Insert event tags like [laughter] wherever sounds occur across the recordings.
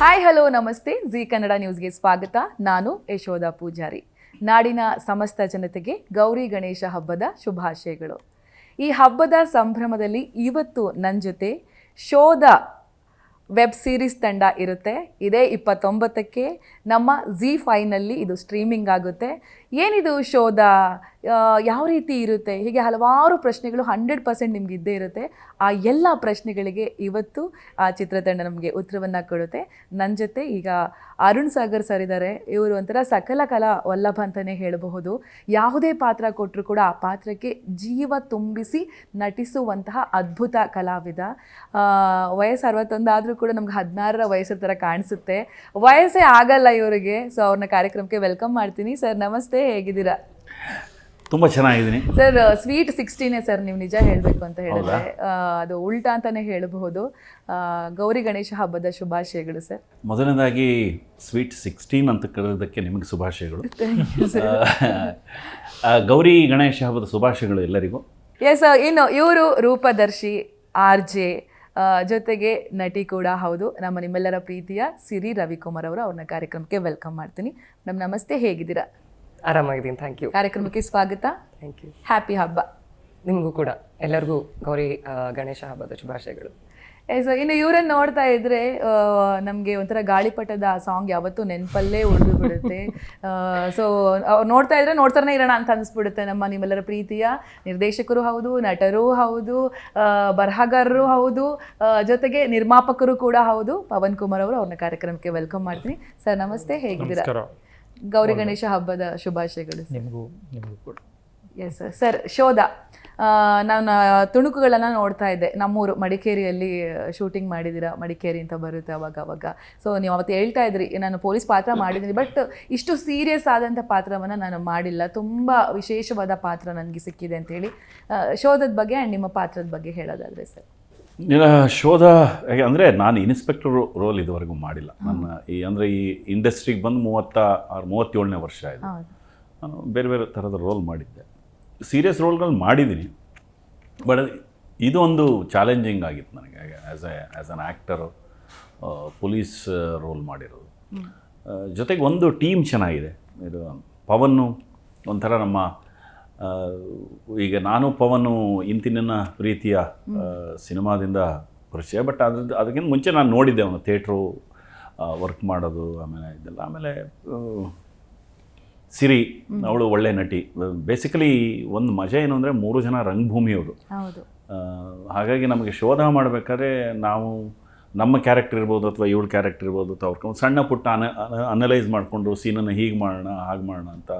Hi hello ನಮಸ್ತೆ. ಜಿ ಕನ್ನಡ ನ್ಯೂಸ್ಗೆ ಸ್ವಾಗತ. ನಾನು ಯಶೋಧ ಪೂಜಾರಿ. ನಾಡಿನ ಸಮಸ್ತ ಜನತೆಗೆ ಗೌರಿ ಗಣೇಶ ಹಬ್ಬದ ಶುಭಾಶಯಗಳು. ಈ ಹಬ್ಬದ ಸಂಭ್ರಮದಲ್ಲಿ ಇವತ್ತು ನನ್ನ ಜೊತೆ ಶೋಧ ವೆಬ್ ಸೀರೀಸ್ ತಂಡ ಇರುತ್ತೆ. ಇದೇ ಇಪ್ಪತ್ತೊಂಬತ್ತಕ್ಕೆ ನಮ್ಮ ಜಿ ಫೈನಲ್ಲಿ ಇದು ಸ್ಟ್ರೀಮಿಂಗ್ ಆಗುತ್ತೆ. ಏನಿದು ಶೋಧ? ಯಾವ ರೀತಿ ಇರುತ್ತೆ? ಹೀಗೆ ಹಲವಾರು ಪ್ರಶ್ನೆಗಳು ಹಂಡ್ರೆಡ್ ಪರ್ಸೆಂಟ್ ನಿಮ್ಗೆ ಇದ್ದೇ ಇರುತ್ತೆ. ಆ ಎಲ್ಲ ಪ್ರಶ್ನೆಗಳಿಗೆ ಇವತ್ತು ಆ ಚಿತ್ರತಂಡ ನಮಗೆ ಉತ್ತರವನ್ನು ಕೊಡುತ್ತೆ. ನನ್ನ ಜೊತೆ ಈಗ ಅರುಣ್ ಸಾಗರ್ ಸರ್ ಇದ್ದಾರೆ ಇವರು ಒಂಥರ ಸಕಲ ಕಲಾ ವಲ್ಲಭ ಅಂತಲೇ ಹೇಳಬಹುದು. ಯಾವುದೇ ಪಾತ್ರ ಕೊಟ್ಟರು ಕೂಡ ಆ ಪಾತ್ರಕ್ಕೆ ಜೀವ ತುಂಬಿಸಿ ನಟಿಸುವಂತಹ ಅದ್ಭುತ ಕಲಾವಿದ. ವಯಸ್ಸು ಅರವತ್ತೊಂದು ಆದರೂ ಕೂಡ ನಮ್ಗೆ ಹದಿನಾರರ ವಯಸ್ಸರ ಥರ ಕಾಣಿಸುತ್ತೆ. ವಯಸ್ಸೇ ಆಗಲ್ಲ ಇವರಿಗೆ. ಸೊ ಅವ್ರನ್ನ ಕಾರ್ಯಕ್ರಮಕ್ಕೆ ವೆಲ್ಕಮ್ ಮಾಡ್ತೀನಿ. ಸರ್ ನಮಸ್ತೆ. ಹೇಗಿದ್ದೀರಾ? ತುಂಬ ಚೆನ್ನಾಗಿದ್ದೀನಿ. ಸರ್ ಸ್ವೀಟ್ ಸಿಕ್ಸ್ಟೀನೇ ಸರ್ ನೀವು ನಿಜ ಹೇಳಬೇಕು ಅಂತ ಹೇಳಿದ್ರೆ ಅದು ಉಲ್ಟಾ ಅಂತಾನೆ ಹೇಳಬಹುದು. ಗೌರಿ ಗಣೇಶ ಹಬ್ಬದ ಶುಭಾಶಯಗಳು ಸರ್ ಮೊದಲನೇದಾಗಿ ಸ್ವೀಟ್ ಸಿಕ್ಸ್ಟೀನ್ ಅಂತ ಕರೆಯೋದಕ್ಕೆ ನಿಮಗೆ ಶುಭಾಶಯಗಳು. [laughs] ಗೌರಿ ಗಣೇಶ ಹಬ್ಬದ ಶುಭಾಶಯಗಳು ಎಲ್ಲರಿಗೂ. ಎಸ್ ಇನ್ನು ಇವರು ರೂಪದರ್ಶಿ ಆರ್ ಜೆ ಜೊತೆಗೆ ನಟಿ ಕೂಡ ಹೌದು. ನಮ್ಮ ನಿಮ್ಮೆಲ್ಲರ ಪ್ರೀತಿಯ ಸಿರಿ ರವಿಕುಮಾರ್ ಅವರು ಅವ್ರನ್ನ ಕಾರ್ಯಕ್ರಮಕ್ಕೆ ವೆಲ್ಕಮ್ ಮಾಡ್ತೀನಿ. ಮೇಡಮ್ ನಮಸ್ತೆ ಹೇಗಿದ್ದೀರಾ? ಆರಾಮಾಗಿದ್ದೀನಿ. ಥ್ಯಾಂಕ್ ಯು ಕಾರ್ಯಕ್ರಮಕ್ಕೆ ಸ್ವಾಗತ. ಥ್ಯಾಂಕ್ ಯು ಹ್ಯಾಪಿ ಹಬ್ಬ. ನಿಮಗೂ ಕೂಡ. ಎಲ್ಲರಿಗೂ ಗೌರಿ ಆ, ಗಣೇಶ ಹಬ್ಬದ ಶುಭಾಶಯಗಳು. ಸೊ ಇನ್ನು ಇವರನ್ನು ನೋಡ್ತಾ ಇದ್ರೆ ನಮಗೆ ಒಂಥರ ಗಾಳಿಪಟದ ಆ ಸಾಂಗ್ ಯಾವತ್ತೂ ನೆನಪಲ್ಲೇ ಉಳಿದು ಬಿಡುತ್ತೆ ಸೊ ನೋಡ್ತಾ ಇದ್ರೆ ನೋಡ್ತಾನೆ ಇರೋಣ ಅಂತ ಅನಿಸ್ಬಿಡುತ್ತೆ ನಮ್ಮ ನಿಮ್ಮೆಲ್ಲರ ಪ್ರೀತಿಯ. ನಿರ್ದೇಶಕರು ಹೌದು ನಟರೂ ಹೌದು ಆ, ಬರಹಗಾರರು ಹೌದು ಆ, ಜೊತೆಗೆ ನಿರ್ಮಾಪಕರು ಕೂಡ ಹೌದು. ಪವನ್ ಕುಮಾರ್ ಅವರು ಅವ್ರನ್ನ ಕಾರ್ಯಕ್ರಮಕ್ಕೆ ವೆಲ್ಕಮ್ ಮಾಡ್ತೀನಿ. ಸರ್ ನಮಸ್ತೆ. ಹೇಗಿದ್ದೀರಾ? ಗೌರಿ ಗಣೇಶ ಹಬ್ಬದ ಶುಭಾಶಯಗಳು ನಿಮಗೂ ನಿಮಗೂ ಕೂಡ. ಎಸ್ ಸರ್ ಸರ್ ಶೋಧ. ನಾನು ತುಣುಕುಗಳನ್ನು ನೋಡ್ತಾ ಇದ್ದೆ. ನಮ್ಮೂರು ಮಡಿಕೇರಿಯಲ್ಲಿ ಶೂಟಿಂಗ್ ಮಾಡಿದ್ದೀರಾ ಮಡಿಕೇರಿ ಅಂತ ಬರುತ್ತೆ ಅವಾಗ ಅವಾಗ. ಸೊ ನೀವು ಅವತ್ತು ಹೇಳ್ತಾ ಇದ್ರಿ ನಾನು ಪೊಲೀಸ್ ಪಾತ್ರ ಮಾಡಿದ್ದೀನಿ. ಬಟ್ ಇಷ್ಟು ಸೀರಿಯಸ್ ಆದಂಥ ಪಾತ್ರವನ್ನು ನಾನು ಮಾಡಿಲ್ಲ. ತುಂಬ ವಿಶೇಷವಾದ ಪಾತ್ರ ನನಗೆ ಸಿಕ್ಕಿದೆ ಅಂತೇಳಿ ಶೋಧದ ಬಗ್ಗೆ ಆ್ಯಂಡ್ ನಿಮ್ಮ ಪಾತ್ರದ ಬಗ್ಗೆ ಹೇಳೋದಾದರೆ ಸರ್ ಶೋಧ ಅಂದರೆ ನಾನು ಇನ್ಸ್ಪೆಕ್ಟರ್ ರೋಲ್ ಇದುವರೆಗೂ ಮಾಡಿಲ್ಲ. ನನ್ನ ಈ ಅಂದರೆ ಈ ಇಂಡಸ್ಟ್ರಿಗೆ ಬಂದು ಮೂವತ್ತ ಆರು ಮೂವತ್ತೇಳನೇ ವರ್ಷ ಆಯಿತು. ನಾನು ಬೇರೆ ಬೇರೆ ಥರದ ರೋಲ್ ಮಾಡಿದ್ದೆ. ಸೀರಿಯಸ್ ರೋಲ್ಗಳು ಮಾಡಿದ್ದೀನಿ ಬಟ್ ಇದು ಒಂದು ಚಾಲೆಂಜಿಂಗ್ ಆಗಿತ್ತು ನನಗೆ. As a as an actor police role ಮಾಡಿರೋದು. ಜೊತೆಗೆ ಒಂದು ಟೀಮ್ ಚೆನ್ನಾಗಿದೆ. ಇದು ಪವನ್ನು ಒಂಥರ ನಮ್ಮ ಈಗ ನಾನು ಪವನು ಇಂತಿನ ಪ್ರೀತಿಯ ಸಿನಿಮಾದಿಂದ ಪರಿಚಯ ಬಟ್ ಅದ್ರದ್ದು ಅದಕ್ಕಿಂತ ಮುಂಚೆ ನಾನು ನೋಡಿದ್ದೆ ಅವನು ಥಿಯೇಟ್ರು ವರ್ಕ್ ಮಾಡೋದು ಆಮೇಲೆ ಇದೆಲ್ಲ ಆಮೇಲೆ ಸಿರಿ ಅವಳು ಒಳ್ಳೆ ನಟಿ. ಬೇಸಿಕಲಿ ಒಂದು ಮಜಾ ಏನು ಅಂದರೆ ಮೂರು ಜನ ರಂಗಭೂಮಿಯವರು ಹಾಗಾಗಿ ನಮಗೆ ಶೋಧ ಮಾಡಬೇಕಾದ್ರೆ ನಾವು ನಮ್ಮ ಕ್ಯಾರೆಕ್ಟರ್ ಇರ್ಬೋದು ಅಥವಾ ಇವಳ ಕ್ಯಾರೆಕ್ಟರ್ ಇರ್ಬೋದು ಅಥವಾ ಅವ್ರ ಸಣ್ಣ ಪುಟ್ಟ ಅನ ಅನಲೈಸ್ ಮಾಡಿಕೊಂಡು ಸೀನನ್ನು ಹೀಗೆ ಮಾಡೋಣ ಹಾಗೆ ಮಾಡೋಣ ಅಂತ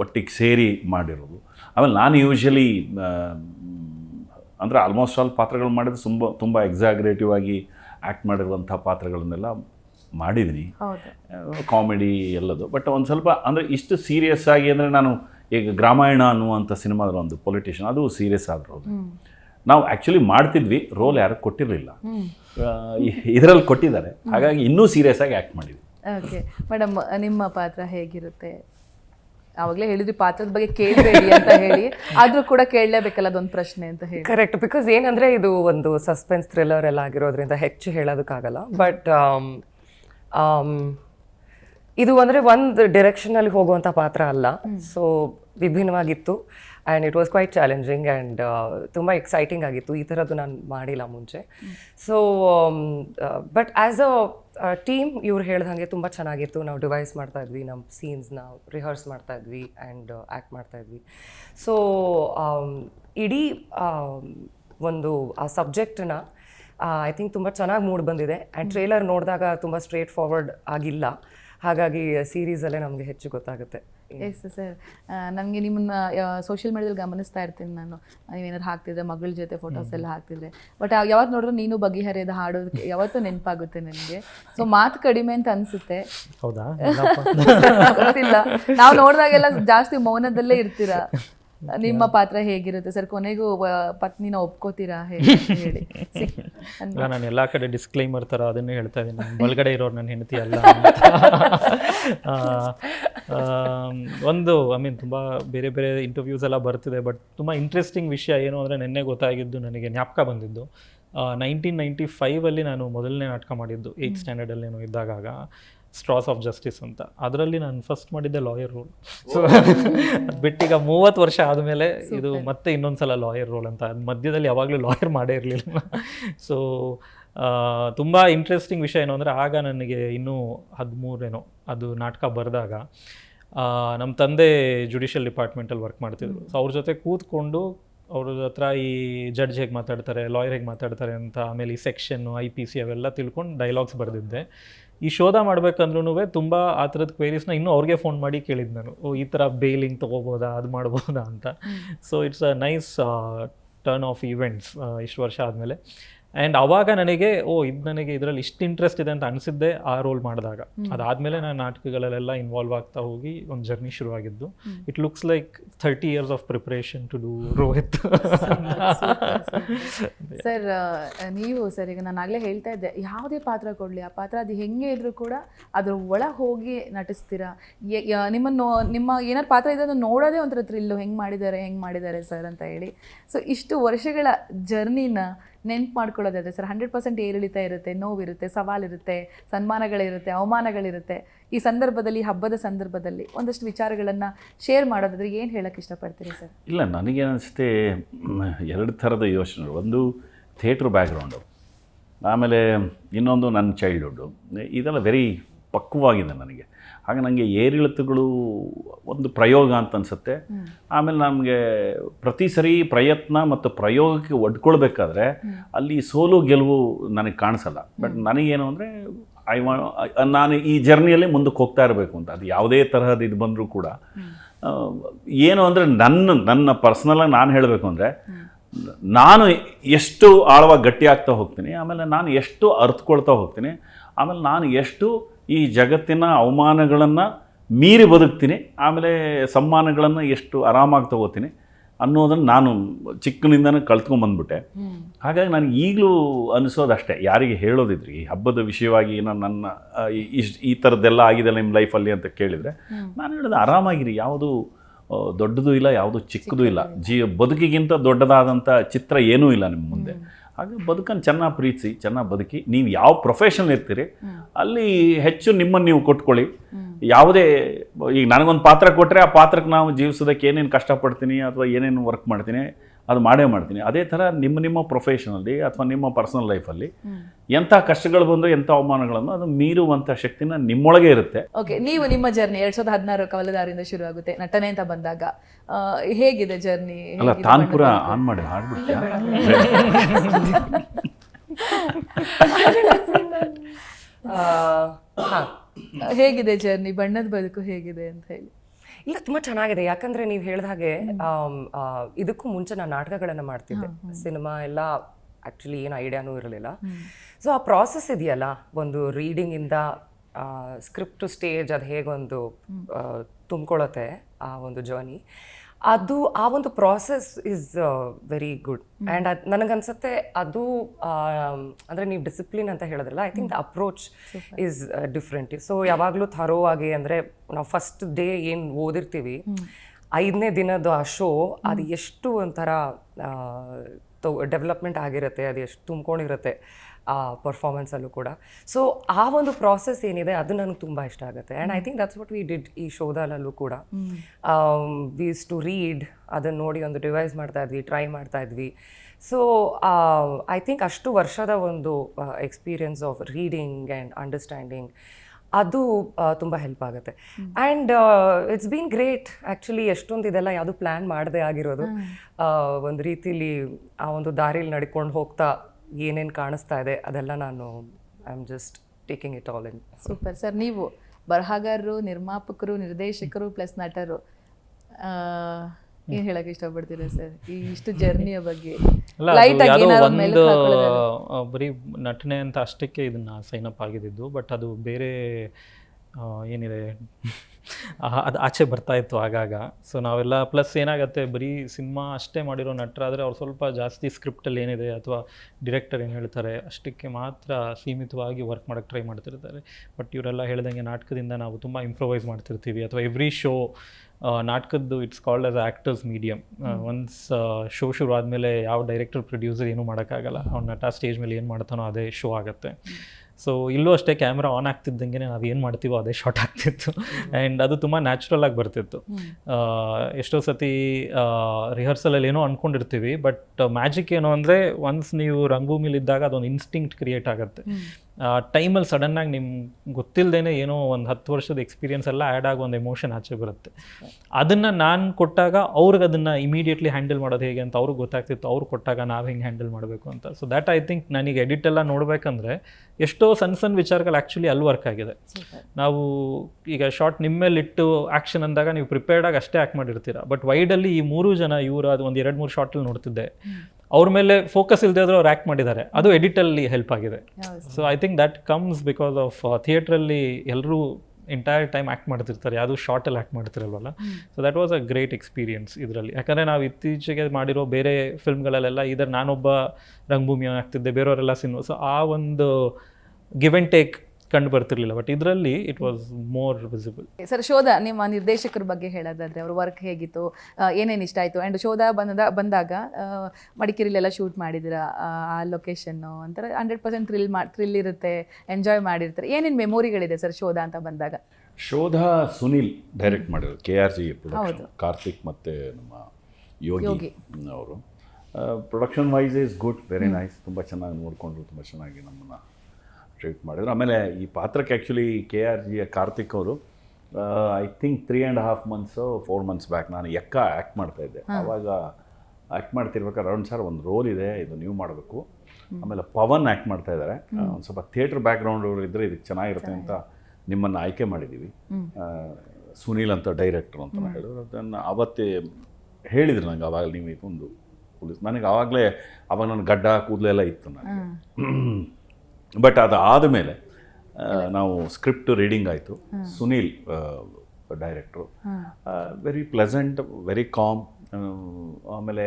ಒಟ್ಟಿಗೆ ಸೇರಿ ಮಾಡಿರೋದು. ಆಮೇಲೆ ನಾನು ಯೂಶ್ವಲಿ ಅಂದರೆ ಆಲ್ಮೋಸ್ಟ್ ಆಲ್ ಪಾತ್ರಗಳು ಮಾಡಿದ್ರೆ ತುಂಬ ತುಂಬ ಎಕ್ಸಾಗ್ರೇಟಿವ್ ಆಗಿ ಆ್ಯಕ್ಟ್ ಮಾಡಿರುವಂಥ ಪಾತ್ರಗಳನ್ನೆಲ್ಲ ಮಾಡಿದ್ದೀನಿ. ಕಾಮಿಡಿ ಎಲ್ಲದು. ಬಟ್ ಒಂದು ಸ್ವಲ್ಪ ಅಂದರೆ ಇಷ್ಟು ಸೀರಿಯಸ್ ಆಗಿ ಅಂದರೆ ನಾನು ಈಗ ಗ್ರಾಮಾಯಣ ಅನ್ನುವಂಥ ಸಿನಿಮಾದ ಒಂದು ಪೊಲಿಟಿಷಿಯನ್ ಅದು ಸೀರಿಯಸ್ ಆಗಿರೋದು ನಾವು ಆ್ಯಕ್ಚುಲಿ ಮಾಡ್ತಿದ್ವಿ ರೋಲ್ ಯಾರು ಕೊಟ್ಟಿರಲಿಲ್ಲ. ಇದರಲ್ಲಿ ಕೊಟ್ಟಿದ್ದಾರೆ. ಹಾಗಾಗಿ ಇನ್ನೂ ಸೀರಿಯಸ್ ಆಗಿ ಆ್ಯಕ್ಟ್ ಮಾಡಿದ್ವಿ. ಓಕೆ ಮೇಡಮ್ ನಿಮ್ಮ ಪಾತ್ರ ಹೇಗಿರುತ್ತೆ? ಆವಾಗಲೇ ಹೇಳಿದ್ರಿ ಪಾತ್ರದ ಬಗ್ಗೆ ಕೇಳಬೇಡಿ ಅಂತ ಹೇಳಿ. ಆದ್ರೂ ಕೂಡ ಕೇಳಲೇಬೇಕಲ್ಲ ಅದೊಂದು ಪ್ರಶ್ನೆ ಅಂತ ಹೇಳಿ. ಕರೆಕ್ಟ್ ಬಿಕಾಸ್ ಏನಂದ್ರೆ ಇದು ಒಂದು ಸಸ್ಪೆನ್ಸ್ ಥ್ರಿಲ್ಲರ್ ಎಲ್ಲ ಆಗಿರೋದ್ರಿಂದ ಹೆಚ್ಚು ಹೇಳೋದಕ್ಕಾಗಲ್ಲ. ಬಟ್ ಇದು ಅಂದರೆ ಒಂದು ಡೈರೆಕ್ಷನಲ್ಲಿ ಹೋಗುವಂಥ ಪಾತ್ರ ಅಲ್ಲ. So ವಿಭಿನ್ನವಾಗಿತ್ತು. And it was quite challenging and ತುಂಬ ಎಕ್ಸೈಟಿಂಗ್ ಆಗಿತ್ತು. ಈ ಥರದ್ದು ನಾನು ಮಾಡಿಲ್ಲ ಮುಂಚೆ. So but as a team ಇವ್ರು ಹೇಳ್ದಂಗೆ ತುಂಬ ಚೆನ್ನಾಗಿತ್ತು. ನಾವು ಡಿವೈಸ್ ಮಾಡ್ತಾ ಇದ್ವಿ ನಮ್ಮ ನಾವು ರಿಹರ್ಸ್ ಮಾಡ್ತಾ ಇದ್ವಿ ಆ್ಯಂಡ್ ಆ್ಯಕ್ಟ್ ಮಾಡ್ತಾ ಇದ್ವಿ. ಸೊ ಇಡೀ ಒಂದು ಆ ಸಬ್ಜೆಕ್ಟನ್ನ ಐ ಥಿಂಕ್ ತುಂಬ ಚೆನ್ನಾಗಿ ಮೂಡ್ ಬಂದಿದೆ. ಆ್ಯಂಡ್ ಟ್ರೇಲರ್ ನೋಡಿದಾಗ ತುಂಬ ಸ್ಟ್ರೇಟ್ ಫಾರ್ವರ್ಡ್ ಆಗಿಲ್ಲ. ಹಾಗಾಗಿ ಸೀರೀಸ್ ಅಲ್ಲೇ ನಮಗೆ ಹೆಚ್ಚು ಗೊತ್ತಾಗುತ್ತೆ. ಎಸ್ ಸರ್ ನನಗೆ ನಿಮ್ಮನ್ನ ಸೋಷಿಯಲ್ ಮೀಡಿಯಾದಲ್ಲಿ ಗಮನಿಸ್ತಾ ಇರ್ತೀನಿ ನಾನು. ನೀವೇನಾದ್ರು ಹಾಕ್ತಿದ್ರೆ ಮಗಳ ಜೊತೆ ಫೋಟೋಸ್ ಎಲ್ಲ ಹಾಕ್ತಿದ್ರೆ. ಬಟ್ ಯಾವತ್ತು ನೋಡಿದ್ರು ನೀನು ಬಗೆಹರಿಯದ ಹಾಡೋದಕ್ಕೆ ಯಾವತ್ತೂ ನೆನಪಾಗುತ್ತೆ ನನಗೆ. ಸೊ ಮಾತು ಕಡಿಮೆ ಅಂತ ಅನಿಸುತ್ತೆ. ಹೌದಾ? [laughs] ಗೊತ್ತಿಲ್ಲ. ನಾವು ನೋಡಿದಾಗೆಲ್ಲ ಜಾಸ್ತಿ ಮೌನದಲ್ಲೇ ಇರ್ತೀರಾ? ನಿಮ್ಮ ಪಾತ್ರ ಹೇಗಿರುತ್ತೆ? ಸರ್ ಕೊನೆಗೂ ಪತ್ನಿನ ಒಪ್ಕೋತೀರಾ? [laughs] ಹೇಳಿ. ಇಲ್ಲ ನಾನು ಎಲ್ಲ ಕಡೆ ಡಿಸ್ಕ್ಲೈಮರ್ ಥರ ಅದನ್ನೇ ಹೇಳ್ತಾ ಇದ್ದೀನಿ. ನಾನು [laughs] ಒಳಗಡೆ ಇರೋರು ನನ್ನ ಹೆಂಡತಿ ಅಲ್ಲ [laughs] ಒಂದು ಐ ಮೀನ್ ತುಂಬ ಬೇರೆ ಬೇರೆ ಇಂಟರ್ವ್ಯೂಸ್ ಎಲ್ಲ ಬರ್ತಿದೆ ಬಟ್ ತುಂಬ ಇಂಟ್ರೆಸ್ಟಿಂಗ್ ವಿಷಯ ಏನು ಅಂದರೆ ನಿನ್ನೆ ಗೊತ್ತಾಗಿದ್ದು ನನಗೆ ಜ್ಞಾಪಕ ಬಂದಿದ್ದು. ನೈನ್ಟೀನ್ ನೈಂಟಿ ಫೈವಲ್ಲಿ ನಾನು ಮೊದಲನೇ ನಾಟಕ ಮಾಡಿದ್ದು ಏಯ್ತ್ ಸ್ಟ್ಯಾಂಡರ್ಡಲ್ಲಿ ಏನೋ ಇದ್ದಾಗ ಸ್ಟ್ರಾಸ್ ಆಫ್ ಜಸ್ಟಿಸ್ ಅಂತ. ಅದರಲ್ಲಿ ನಾನು ಫಸ್ಟ್ ಮಾಡಿದ್ದೆ ಲಾಯರ್ ರೋಲ್ ಸೊ ಅದು ಬಿಟ್ಟೀಗ ಮೂವತ್ತು ವರ್ಷ ಆದಮೇಲೆ ಇದು ಮತ್ತೆ ಇನ್ನೊಂದ್ಸಲ ಲಾಯರ್ ರೋಲ್ ಅಂತ. ಅದು ಮಧ್ಯದಲ್ಲಿ ಯಾವಾಗಲೂ ಲಾಯರ್ ಮಾಡೇ ಇರಲಿಲ್ಲ. ಸೊ ತುಂಬ ಇಂಟ್ರೆಸ್ಟಿಂಗ್ ವಿಷಯ ಏನು ಅಂದರೆ ಆಗ ನನಗೆ ಇನ್ನೂ ಹದಿಮೂರೇನೋ ಅದು ನಾಟಕ ಬರೆದಾಗ ನಮ್ಮ ತಂದೆ ಜುಡಿಷಿಯಲ್ ಡಿಪಾರ್ಟ್ಮೆಂಟಲ್ಲಿ ವರ್ಕ್ ಮಾಡ್ತಿದ್ರು. ಸೊ ಅವ್ರ ಜೊತೆ ಕೂತ್ಕೊಂಡು ಅವ್ರ ಹತ್ರ ಈ ಜಡ್ಜ್ ಹೇಗೆ ಮಾತಾಡ್ತಾರೆ ಲಾಯರ್ ಹೇಗೆ ಮಾತಾಡ್ತಾರೆ ಅಂತ ಆಮೇಲೆ ಈ ಸೆಕ್ಷನ್ನು ಐ ಪಿ ಸಿ ಅವೆಲ್ಲ ತಿಳ್ಕೊಂಡು ಡೈಲಾಗ್ಸ್ ಬರೆದಿದ್ದೆ. ಈ ಶೋಧ ಮಾಡ್ಬೇಕಂದ್ರೂ ತುಂಬ ಆ ಥರದ ಕ್ವೇರೀಸ್ನ ಇನ್ನೂ ಅವ್ರಿಗೆ ಫೋನ್ ಮಾಡಿ ಕೇಳಿದ್ದು ನಾನು. ಓ ಈ ಥರ ಬೇಲಿಂಗ್ ತೊಗೋಬೋದಾ? ಅದು ಮಾಡ್ಬೋದಾ ಅಂತ. So it's a nice turn of events ಇಷ್ಟು ವರ್ಷ ಆದಮೇಲೆ. ಆ್ಯಂಡ್ ಅವಾಗ ನನಗೆ ಓ ಇದು ನನಗೆ ಇದರಲ್ಲಿ ಇಷ್ಟು ಇಂಟ್ರೆಸ್ಟ್ ಇದೆ ಅಂತ ಅನಿಸಿದ್ದೆ ಆ ರೋಲ್ ಮಾಡಿದಾಗ. ಅದಾದಮೇಲೆ ನಾನು ನಾಟಕಗಳಲ್ಲೆಲ್ಲ ಇನ್ವಾಲ್ವ್ ಆಗ್ತಾ ಹೋಗಿ ಒಂದು ಜರ್ನಿ ಶುರುವಾಗಿದ್ದು. It looks like thirty years of preparation to do Rohit sir ನೀವು ಸರ್ ಈಗ ನಾನು ಆಗಲೇ ಹೇಳ್ತಾ ಇದ್ದೆ ಯಾವುದೇ ಪಾತ್ರ ಕೊಡಲಿ ಆ ಪಾತ್ರ ಅದು ಹೆಂಗೆ ಇದ್ರೂ ಕೂಡ ಅದ್ರ ಒಳ ಹೋಗಿ ನಟಿಸ್ತೀರಾ? ನಿಮ್ಮನ್ನು ನಿಮ್ಮ ಏನಾರು ಪಾತ್ರ ಇದೆ ಅದನ್ನು ನೋಡೋದೇ ಒಂಥರ ಥ್ರಿಲ್ಲು ಹೆಂಗೆ ಮಾಡಿದ್ದಾರೆ ಹೆಂಗೆ ಮಾಡಿದ್ದಾರೆ ಸರ್ ಅಂತ ಹೇಳಿ. ಸೊ ಇಷ್ಟು ವರ್ಷಗಳ ಜರ್ನಿನ ನೆನ್ಪು ಮಾಡ್ಕೊಳ್ಳೋದಾದರೆ ಸರ್. ಹಂಡ್ರೆಡ್ ಪರ್ಸೆಂಟ್ ಏರಿಳಿತ ಇರುತ್ತೆ, ನೋವಿರುತ್ತೆ, ಸವಾಲಿರುತ್ತೆ, ಸನ್ಮಾನಗಳಿರುತ್ತೆ, ಅವಮಾನಗಳಿರುತ್ತೆ. ಈ ಸಂದರ್ಭದಲ್ಲಿ, ಹಬ್ಬದ ಸಂದರ್ಭದಲ್ಲಿ ಒಂದಷ್ಟು ವಿಚಾರಗಳನ್ನು ಶೇರ್ ಮಾಡೋದಾದ್ರೆ ಏನು ಹೇಳೋಕ್ಕೆ ಇಷ್ಟಪಡ್ತೀರಿ ಸರ್? ಇಲ್ಲ, ನನಗೆ ಅನಿಸುತ್ತೆ ಎರಡು ಥರದ ಯೋಚನೆ ಒಂದು ಥಿಯೇಟ್ರ್ ಬ್ಯಾಕ್ಗ್ರೌಂಡು ಆಮೇಲೆ ಇನ್ನೊಂದು ನನ್ನ ಚೈಲ್ಡ್ಹುಡ್ಡು ಇದೆಲ್ಲ ವೆರಿ ಪಕ್ವವಾಗಿದೆ ನನಗೆ. ಹಾಗೆ ನನಗೆ ಏರಿಳಿತಗಳು ಒಂದು ಪ್ರಯೋಗ ಅಂತ ಅನಿಸುತ್ತೆ. ಆಮೇಲೆ ನಮಗೆ ಪ್ರತಿ ಸರಿ ಪ್ರಯತ್ನ ಮತ್ತು ಪ್ರಯೋಗಕ್ಕೆ ಒಡ್ಕೊಳ್ಬೇಕಾದ್ರೆ ಅಲ್ಲಿ ಸೋಲು ಗೆಲುವು ನನಗೆ ಕಾಣಿಸಲ್ಲ. ಬಟ್ ನನಗೇನು ಅಂದರೆ ಐ ವಾ ನಾನು ಈ ಜರ್ನಿಯಲ್ಲಿ ಮುಂದಕ್ಕೆ ಹೋಗ್ತಾ ಇರಬೇಕು ಅಂತ. ಅದು ಯಾವುದೇ ತರಹದ ಇದು ಬಂದರೂ ಕೂಡ. ಏನು ಅಂದರೆ ನನ್ನ ನನ್ನ ಪರ್ಸ್ನಲಾಗಿ ನಾನು ಹೇಳಬೇಕು ಅಂದರೆ ನಾನು ಎಷ್ಟು ಆಳವಾಗಿ ಗಟ್ಟಿಯಾಗ್ತಾ ಹೋಗ್ತೀನಿ ಆಮೇಲೆ ನಾನು ಎಷ್ಟು ಅರ್ಥಕೊಳ್ತಾ ಹೋಗ್ತೀನಿ ಆಮೇಲೆ ನಾನು ಎಷ್ಟು ಈ ಜಗತ್ತಿನ ಅವಮಾನಗಳನ್ನು ಮೀರಿ ಬದುಕ್ತೀನಿ ಆಮೇಲೆ ಸಮ್ಮಾನಗಳನ್ನು ಎಷ್ಟು ಆರಾಮಾಗಿ ತಗೋತೀನಿ ಅನ್ನೋದನ್ನು ನಾನು ಚಿಕ್ಕನಿಂದನೇ ಕಲ್ತ್ಕೊಂಡ್ಬಂದ್ಬಿಟ್ಟೆ ಹಾಗಾಗಿ ನಾನು ಈಗಲೂ ಅನಿಸೋದಷ್ಟೇ ಯಾರಿಗೆ ಹೇಳೋದಿದ್ರಿ ಈ ಹಬ್ಬದ ವಿಷಯವಾಗಿ ನಾನು ನನ್ನ ಇಷ್ಟು ಈ- ಥರದ್ದೆಲ್ಲ ಆಗಿದೆ ನಿಮ್ಮ ಲೈಫಲ್ಲಿ ಅಂತ ಕೇಳಿದರೆ ನಾನು ಹೇಳೋದು ಆರಾಮಾಗಿರಿ ಯಾವುದು ದೊಡ್ಡದೂ ದೊಡ್ಡದು ಇಲ್ಲ ಯಾವುದು ಚಿಕ್ಕದು ಇಲ್ಲ. ಜೀ ಬದುಕಿಗಿಂತ ದೊಡ್ಡದಾದಂಥ ಚಿತ್ರ ಏನೂ ಇಲ್ಲ ನಿಮ್ಮ ಮುಂದೆ. ಹಾಗೆ ಬದುಕನ್ನು ಚೆನ್ನಾಗಿ ಪ್ರೀತಿಸಿ ಚೆನ್ನಾಗಿ ಬದುಕಿ ನೀವು ಯಾವ ಪ್ರೊಫೆಷನ್ ಇರ್ತೀರಿ ಅಲ್ಲಿ ಹೆಚ್ಚು ನಿಮ್ಮನ್ನು ನೀವು ಕೊಟ್ಕೊಳ್ಳಿ. ಯಾವುದೇ ಈಗ ನನಗೊಂದು ಪಾತ್ರ ಕೊಟ್ಟರೆ ಆ ಪಾತ್ರಕ್ಕೆ ನಾವು ಜೀವಿಸೋದಕ್ಕೆ ಏನೇನು ಕಷ್ಟಪಡ್ತೀನಿ ಅಥವಾ ಏನೇನು ವರ್ಕ್ ಮಾಡ್ತೀನಿ ಅದು ಮಾಡೇ ಮಾಡ್ತೀನಿ. ಅದೇ ಥರ ನಿಮ್ಮ ನಿಮ್ಮ ಪ್ರೊಫೆಷನಲ್ಲಿ ಅಥವಾ ನಿಮ್ಮ ಪರ್ಸನಲ್ ಲೈಫಲ್ಲಿ ಎಂಥ ಕಷ್ಟಗಳು ಬಂದು ಎಂಥ ಅವಮಾನಗಳನ್ನು ಅದು ಮೀರುವಂಥ ಶಕ್ತಿನ ನಿಮ್ಮೊಳಗೆ ಇರುತ್ತೆ. ಓಕೆ ನೀವು ನಿಮ್ಮ ಜರ್ನಿ ಎರಡ್ ಸಾವಿರದ ಹದಿನಾರು ಕವಲದಾರಿಂದ ಶುರು ಆಗುತ್ತೆ ನಟನೆ ಅಂತ ಬಂದಾಗ. ಆ, ಹೇಗಿದೆ ಜರ್ನಿ ಅಲ್ಲ ತಾನ್ಪುರ ಆನ್ ಮಾಡಿ ಹಾಡ್ಬಿಟ್ಟು ಹೇಗಿದೆ ಜರ್ನಿ ಬಣ್ಣದ ಬದುಕು ಹೇಗಿದೆ ಅಂತ ಹೇಳಿ. ಇಲ್ಲ ತುಂಬ ಚೆನ್ನಾಗಿದೆ. ಯಾಕಂದ್ರೆ ನೀವು ಹೇಳಿದ ಹಾಗೆ ಇದಕ್ಕೂ ಮುಂಚೆ ನಾನು ನಾಟಕಗಳನ್ನು ಮಾಡ್ತಿದ್ದೆ. ಸಿನಿಮಾ ಎಲ್ಲ ಆ್ಯಕ್ಚುಲಿ ಏನು ಐಡಿಯಾನೂ ಇರಲಿಲ್ಲ. ಸೊ ಆ ಪ್ರಾಸೆಸ್ ಇದೆಯಲ್ಲ ಒಂದು ರೀಡಿಂಗಿಂದ ಸ್ಕ್ರಿಪ್ಟ್ ಟು ಸ್ಟೇಜ್ ಅದು ಹೇಗೊಂದು ತುಂಬ್ಕೊಳ್ಳುತ್ತೆ ಆ ಒಂದು ಜರ್ನಿ ಅದು ಆ ಒಂದು process is very good and ಅದು ನನಗನ್ಸುತ್ತೆ ಅದು ಅಂದರೆ ನೀವು ಡಿಸಿಪ್ಲಿನ್ ಅಂತ ಹೇಳಿದ್ರಲ್ಲ I think the approach is different so ಯಾವಾಗಲೂ ಥರೋ ಆಗಿ ಅಂದರೆ ನಾವು ಫಸ್ಟ್ ಡೇ ಏನು ಓದಿರ್ತೀವಿ ಐದನೇ ದಿನದ ಆ ಶೋ ಅದು ಎಷ್ಟು ಒಂಥರ ಡೆವಲಪ್ಮೆಂಟ್ ಆಗಿರುತ್ತೆ ಅದು ಎಷ್ಟು ತುಂಬ್ಕೊಂಡಿರುತ್ತೆ. ಆ ಪರ್ಫಾರ್ಮೆನ್ಸಲ್ಲೂ ಕೂಡ. ಸೊ ಆ ಒಂದು ಪ್ರಾಸೆಸ್ ಏನಿದೆ ಅದು ನನಗೆ ತುಂಬ ಇಷ್ಟ ಆಗುತ್ತೆ. And I think that's what we did ಈ ಶೋದಲ್ಲೂ ಕೂಡ. ವೀಸ್ ಟು ರೀಡ್ ಅದನ್ನು ನೋಡಿ ಒಂದು ಡಿವೈಸ್ ಮಾಡ್ತಾ ಇದ್ವಿ ಟ್ರೈ ಮಾಡ್ತಾ ಇದ್ವಿ. ಸೊ ಐ ಥಿಂಕ್ ಅಷ್ಟು ವರ್ಷದ ಒಂದು experience of reading and understanding ಅದು ತುಂಬ ಹೆಲ್ಪ್ ಆಗುತ್ತೆ. And it's been great actually ಎಷ್ಟೊಂದು ಇದೆಲ್ಲ ಯಾವುದು ಪ್ಲ್ಯಾನ್ ಮಾಡದೇ ಆಗಿರೋದು. ಒಂದು ರೀತಿಲಿ ಆ ಒಂದು ದಾರಿಲಿ ನಡ್ಕೊಂಡು ಹೋಗ್ತಾ ಏನೇನು ಕಾಣಿಸ್ತಾ ಇದೆ ಅದೆಲ್ಲ ನಾನು I am just taking it all in super sir ನೀವು ಬರಹಗಾರರು ನಿರ್ಮಾಪಕರು ನಿರ್ದೇಶಕರು ಪ್ಲಸ್ ನಟರು ಆ, ಹೇಳಕ್ಕೆ ಹೇಳಕ್ ಇಷ್ಟಪಡ್ತೀರಾ ಸರ್ ಈ ಇಷ್ಟು ಜರ್ನಿಯ ಬಗ್ಗೆ. ಲೈಟ್ ಆಗಿ ಒಂದು ಬರೀ ನಟನೆ ಅಂತ ಅಷ್ಟಕ್ಕೆ ಇದನ್ನ ಸೈನ್ ಅಪ್ ಆಗಿದ್ದು ಬಟ್ ಅದು ಬೇರೆ ಏನಿದೆ? ಅದು ಆಚೆ ಬರ್ತಾ ಇತ್ತು ಆಗಾಗ. ಸೊ ನಾವೆಲ್ಲ ಪ್ಲಸ್ ಏನಾಗುತ್ತೆ ಬರೀ ಸಿನಿಮಾ ಅಷ್ಟೇ ಮಾಡಿರೋ ನಟರಾದರೆ ಅವ್ರು ಸ್ವಲ್ಪ ಜಾಸ್ತಿ ಸ್ಕ್ರಿಪ್ಟಲ್ಲಿ ಏನಿದೆ ಅಥವಾ ಡಿರೆಕ್ಟರ್ ಏನು ಹೇಳ್ತಾರೆ ಅಷ್ಟಕ್ಕೆ ಮಾತ್ರ ಸೀಮಿತವಾಗಿ ವರ್ಕ್ ಮಾಡೋಕ್ಕೆ ಟ್ರೈ ಮಾಡ್ತಿರ್ತಾರೆ. ಬಟ್ ಇವರೆಲ್ಲ ಹೇಳ್ದಂಗೆ ನಾಟಕದಿಂದ ನಾವು ತುಂಬ ಇಂಪ್ರೊವೈಸ್ ಮಾಡ್ತಿರ್ತೀವಿ. ಅಥವಾ every show ನಾಟಕದ್ದು it's called as actor's medium once show ಶುರು ಆದಮೇಲೆ ಯಾವ ಡೈರೆಕ್ಟರ್ ಪ್ರೊಡ್ಯೂಸರ್ ಏನೂ ಮಾಡೋಕ್ಕಾಗಲ್ಲ. ಅವ್ನ ನಟ ಸ್ಟೇಜ್ ಮೇಲೆ ಏನು ಮಾಡ್ತಾನೋ ಅದೇ ಶೋ ಆಗುತ್ತೆ. ಸೊ ಇಲ್ಲೂ ಅಷ್ಟೇ ಕ್ಯಾಮ್ರಾ ಆನ್ ಆಗ್ತಿದ್ದಂಗೆ ನಾವು ಏನು ಮಾಡ್ತೀವೋ ಅದೇ ಶಾರ್ಟ್ ಆಗ್ತಿತ್ತು. ಆ್ಯಂಡ್ ಅದು ತುಂಬ ನ್ಯಾಚುರಲ್ ಆಗಿ ಬರ್ತಿತ್ತು. ಎಷ್ಟೋ ಸತಿ ರಿಹರ್ಸಲಲ್ಲಿ ಏನೋ ಅಂದ್ಕೊಂಡಿರ್ತೀವಿ ಬಟ್ ಮ್ಯಾಜಿಕ್ ಏನು ಅಂದರೆ ಒನ್ಸ್ ನೀವು ರಂಗಭೂಮಿಲಿದ್ದಾಗ ಅದೊಂದು ಇನ್ಸ್ಟಿಂಕ್ಟ್ ಕ್ರಿಯೇಟ್ ಆಗುತ್ತೆ. ಆ ಟೈಮಲ್ಲಿ ಸಡನ್ನಾಗಿ ನಿಮ್ಗೆ ಗೊತ್ತಿಲ್ಲದೇನೆ ಏನೋ ಒಂದು ಹತ್ತು ವರ್ಷದ ಎಕ್ಸ್ಪೀರಿಯನ್ಸ್ ಎಲ್ಲ ಆ್ಯಡ್ ಆಗೋ ಒಂದು ಎಮೋಷನ್ ಆಚೆ ಬರುತ್ತೆ. ಅದನ್ನು ನಾನು ಕೊಟ್ಟಾಗ ಅವ್ರಿಗೆ ಅದನ್ನು ಇಮಿಡಿಯೇಟ್ಲಿ ಹ್ಯಾಂಡಲ್ ಮಾಡೋದು ಹೇಗೆ ಅಂತ ಅವ್ರಿಗೆ ಗೊತ್ತಾಗ್ತಿತ್ತು ಅವ್ರು ಕೊಟ್ಟಾಗ ನಾವು ಹೆಂಗೆ ಹ್ಯಾಂಡಲ್ ಮಾಡಬೇಕು ಅಂತ. ಸೊ ದ್ಯಾಟ್ ಐ ಥಿಂಕ್ ನನಗೆ ಎಡಿಟ್ ಎಲ್ಲ ನೋಡಬೇಕಂದ್ರೆ ಎಷ್ಟೋ ಸಣ್ಣ ಸಣ್ಣ ವಿಚಾರಗಳು ಆ್ಯಕ್ಚುಲಿ ಅಲ್ಲಿ ವರ್ಕ್ ಆಗಿದೆ. ನಾವು ಈಗ ಶಾರ್ಟ್ ನಿಮ್ಮ ಮೇಲೆ ಇಟ್ಟು ಆ್ಯಕ್ಷನ್ ಅಂದಾಗ ನೀವು ಪ್ರಿಪೇರ್ಡಾಗಿ ಅಷ್ಟೇ ಆ್ಯಕ್ಟ್ ಮಾಡಿರ್ತೀರ. ಬಟ್ ವೈಡಲ್ಲಿ ಈ ಮೂರು ಜನ ಇವರು ಅದು ಒಂದು ಎರಡು ಮೂರು ಶಾರ್ಟಲ್ಲಿ ನೋಡ್ತಿದ್ದೆ. ಅವ್ರ ಮೇಲೆ ಫೋಕಸ್ ಇಲ್ಲದೆ ಆದರೂ ಅವ್ರು ಆ್ಯಕ್ಟ್ ಮಾಡಿದ್ದಾರೆ. ಅದು ಎಡಿಟಲ್ಲಿ ಹೆಲ್ಪ್ ಆಗಿದೆ. So I think that comes because of ಥಿಯೇಟ್ರಲ್ಲಿ ಎಲ್ಲರೂ ಎಂಟೈರ್ ಟೈಮ್ ಆ್ಯಕ್ಟ್ ಮಾಡ್ತಿರ್ತಾರೆ. ಯಾವುದು ಶಾರ್ಟಲ್ಲಿ act ಮಾಡ್ತಿರಲ್ವಲ್ಲ? So that was a great experience ಇದರಲ್ಲಿ. ಯಾಕಂದರೆ ನಾವು ಇತ್ತೀಚೆಗೆ ಮಾಡಿರೋ ಬೇರೆ ಫಿಲ್ಮ್ಗಳಲ್ಲೆಲ್ಲ ಇದರ ನಾನೊಬ್ಬ ರಂಗಭೂಮಿ ಆಗ್ತಿದ್ದೆ ಬೇರೆಯವರೆಲ್ಲ ಸಿನಿಮಾ. ಸೊ ಆ ಒಂದು ಗಿವ್ ಆ್ಯಂಡ್ ಟೇಕ್ ಕಂಡು ಬರ್ತಿರ್ಲಿಲ್ಲ ಬಟ್ ಇದರಲ್ಲಿ it was more visible sir Shodha ನಿಮ್ಮ ನಿರ್ದೇಶಕರ ಬಗ್ಗೆ ಹೇಳೋದಾದ್ರೆ ಅವ್ರ ವರ್ಕ್ ಹೇಗಿತ್ತು ಏನೇನು ಇಷ್ಟ ಆಯಿತು? ಆ್ಯಂಡ್ ಶೋಧ ಬಂದ ಬಂದಾಗ ಮಡಿಕೇರಿಲೆಲ್ಲ ಶೂಟ್ ಮಾಡಿದಿರ ಆ, ಆ ಲೊಕೇಶನ್ನು ಒಂಥರ ಹಂಡ್ರೆಡ್ ಪರ್ಸೆಂಟ್ ಥ್ರಿಲ್ ಮಾ ಥ್ರಿಲ್ ಇರುತ್ತೆ ಎಂಜಾಯ್ ಮಾಡಿರ್ತಾರೆ. ಏನೇನು ಮೆಮೊರಿಗಳಿದೆ ಸರ್ ಶೋಧ ಅಂತ ಬಂದಾಗ? ಶೋಧ ಸುನಿಲ್ ಡೈರೆಕ್ಟ್ ಮಾಡಿರೋದು K R G production Karthik ಮತ್ತು ನಮ್ಮ ಯೋಗಿ ಅವರು. Production wise is good very nice ತುಂಬ ಚೆನ್ನಾಗಿ ನೋಡಿಕೊಂಡ್ರು ತುಂಬ ಚೆನ್ನಾಗಿ ನಮ್ಮನ್ನು ಟ್ರೀಟ್ ಮಾಡಿದ್ರು. ಆಮೇಲೆ ಈ ಪಾತ್ರಕ್ಕೆ actually K R G Karthik ಅವರು I think three and half months four months back ನಾನು ಎಕ್ಕ ಆ್ಯಕ್ಟ್ ಮಾಡ್ತಾ ಇದ್ದೆ. ಆವಾಗ ಆ್ಯಕ್ಟ್ ಮಾಡ್ತಿರ್ಬೇಕಾದ್ರೆ ಅರುಣ್ ಸರ್ ಒಂದು ರೋಲ್ ಇದೆ ಇದು ನೀವು ಮಾಡಬೇಕು. ಆಮೇಲೆ ಪವನ್ ಆ್ಯಕ್ಟ್ ಮಾಡ್ತಾ ಇದ್ದಾರೆ ಒಂದು ಸ್ವಲ್ಪ ಥಿಯೇಟ್ರ್ ಬ್ಯಾಕ್ಗ್ರೌಂಡ್ ಇದ್ದರೆ ಇದಕ್ಕೆ ಚೆನ್ನಾಗಿರುತ್ತೆ ಅಂತ ನಿಮ್ಮನ್ನು ಆಯ್ಕೆ ಮಾಡಿದ್ದೀವಿ ಸುನೀಲ್ ಅಂತ ಡೈರೆಕ್ಟ್ರು ಅಂತ ಹೇಳಿದ್ರು. ಅದನ್ನು ಅವತ್ತೇ ಹೇಳಿದ್ರು ನನಗೆ ಅವಾಗ ನೀವು ಇದೊಂದು ಪೊಲೀಸ್. ನನಗೆ ಆವಾಗಲೇ ಅವಾಗ ನನ್ನ ಗಡ್ಡ ಕೂದಲೆಲ್ಲ ಇತ್ತು ನನಗೆ. [clears throat] ಬಟ್ ಅದು ಆದಮೇಲೆ ನಾವು ಸ್ಕ್ರಿಪ್ಟ್ ರೀಡಿಂಗ್ ಆಯಿತು. Sunil director very pleasant very calm ಆಮೇಲೆ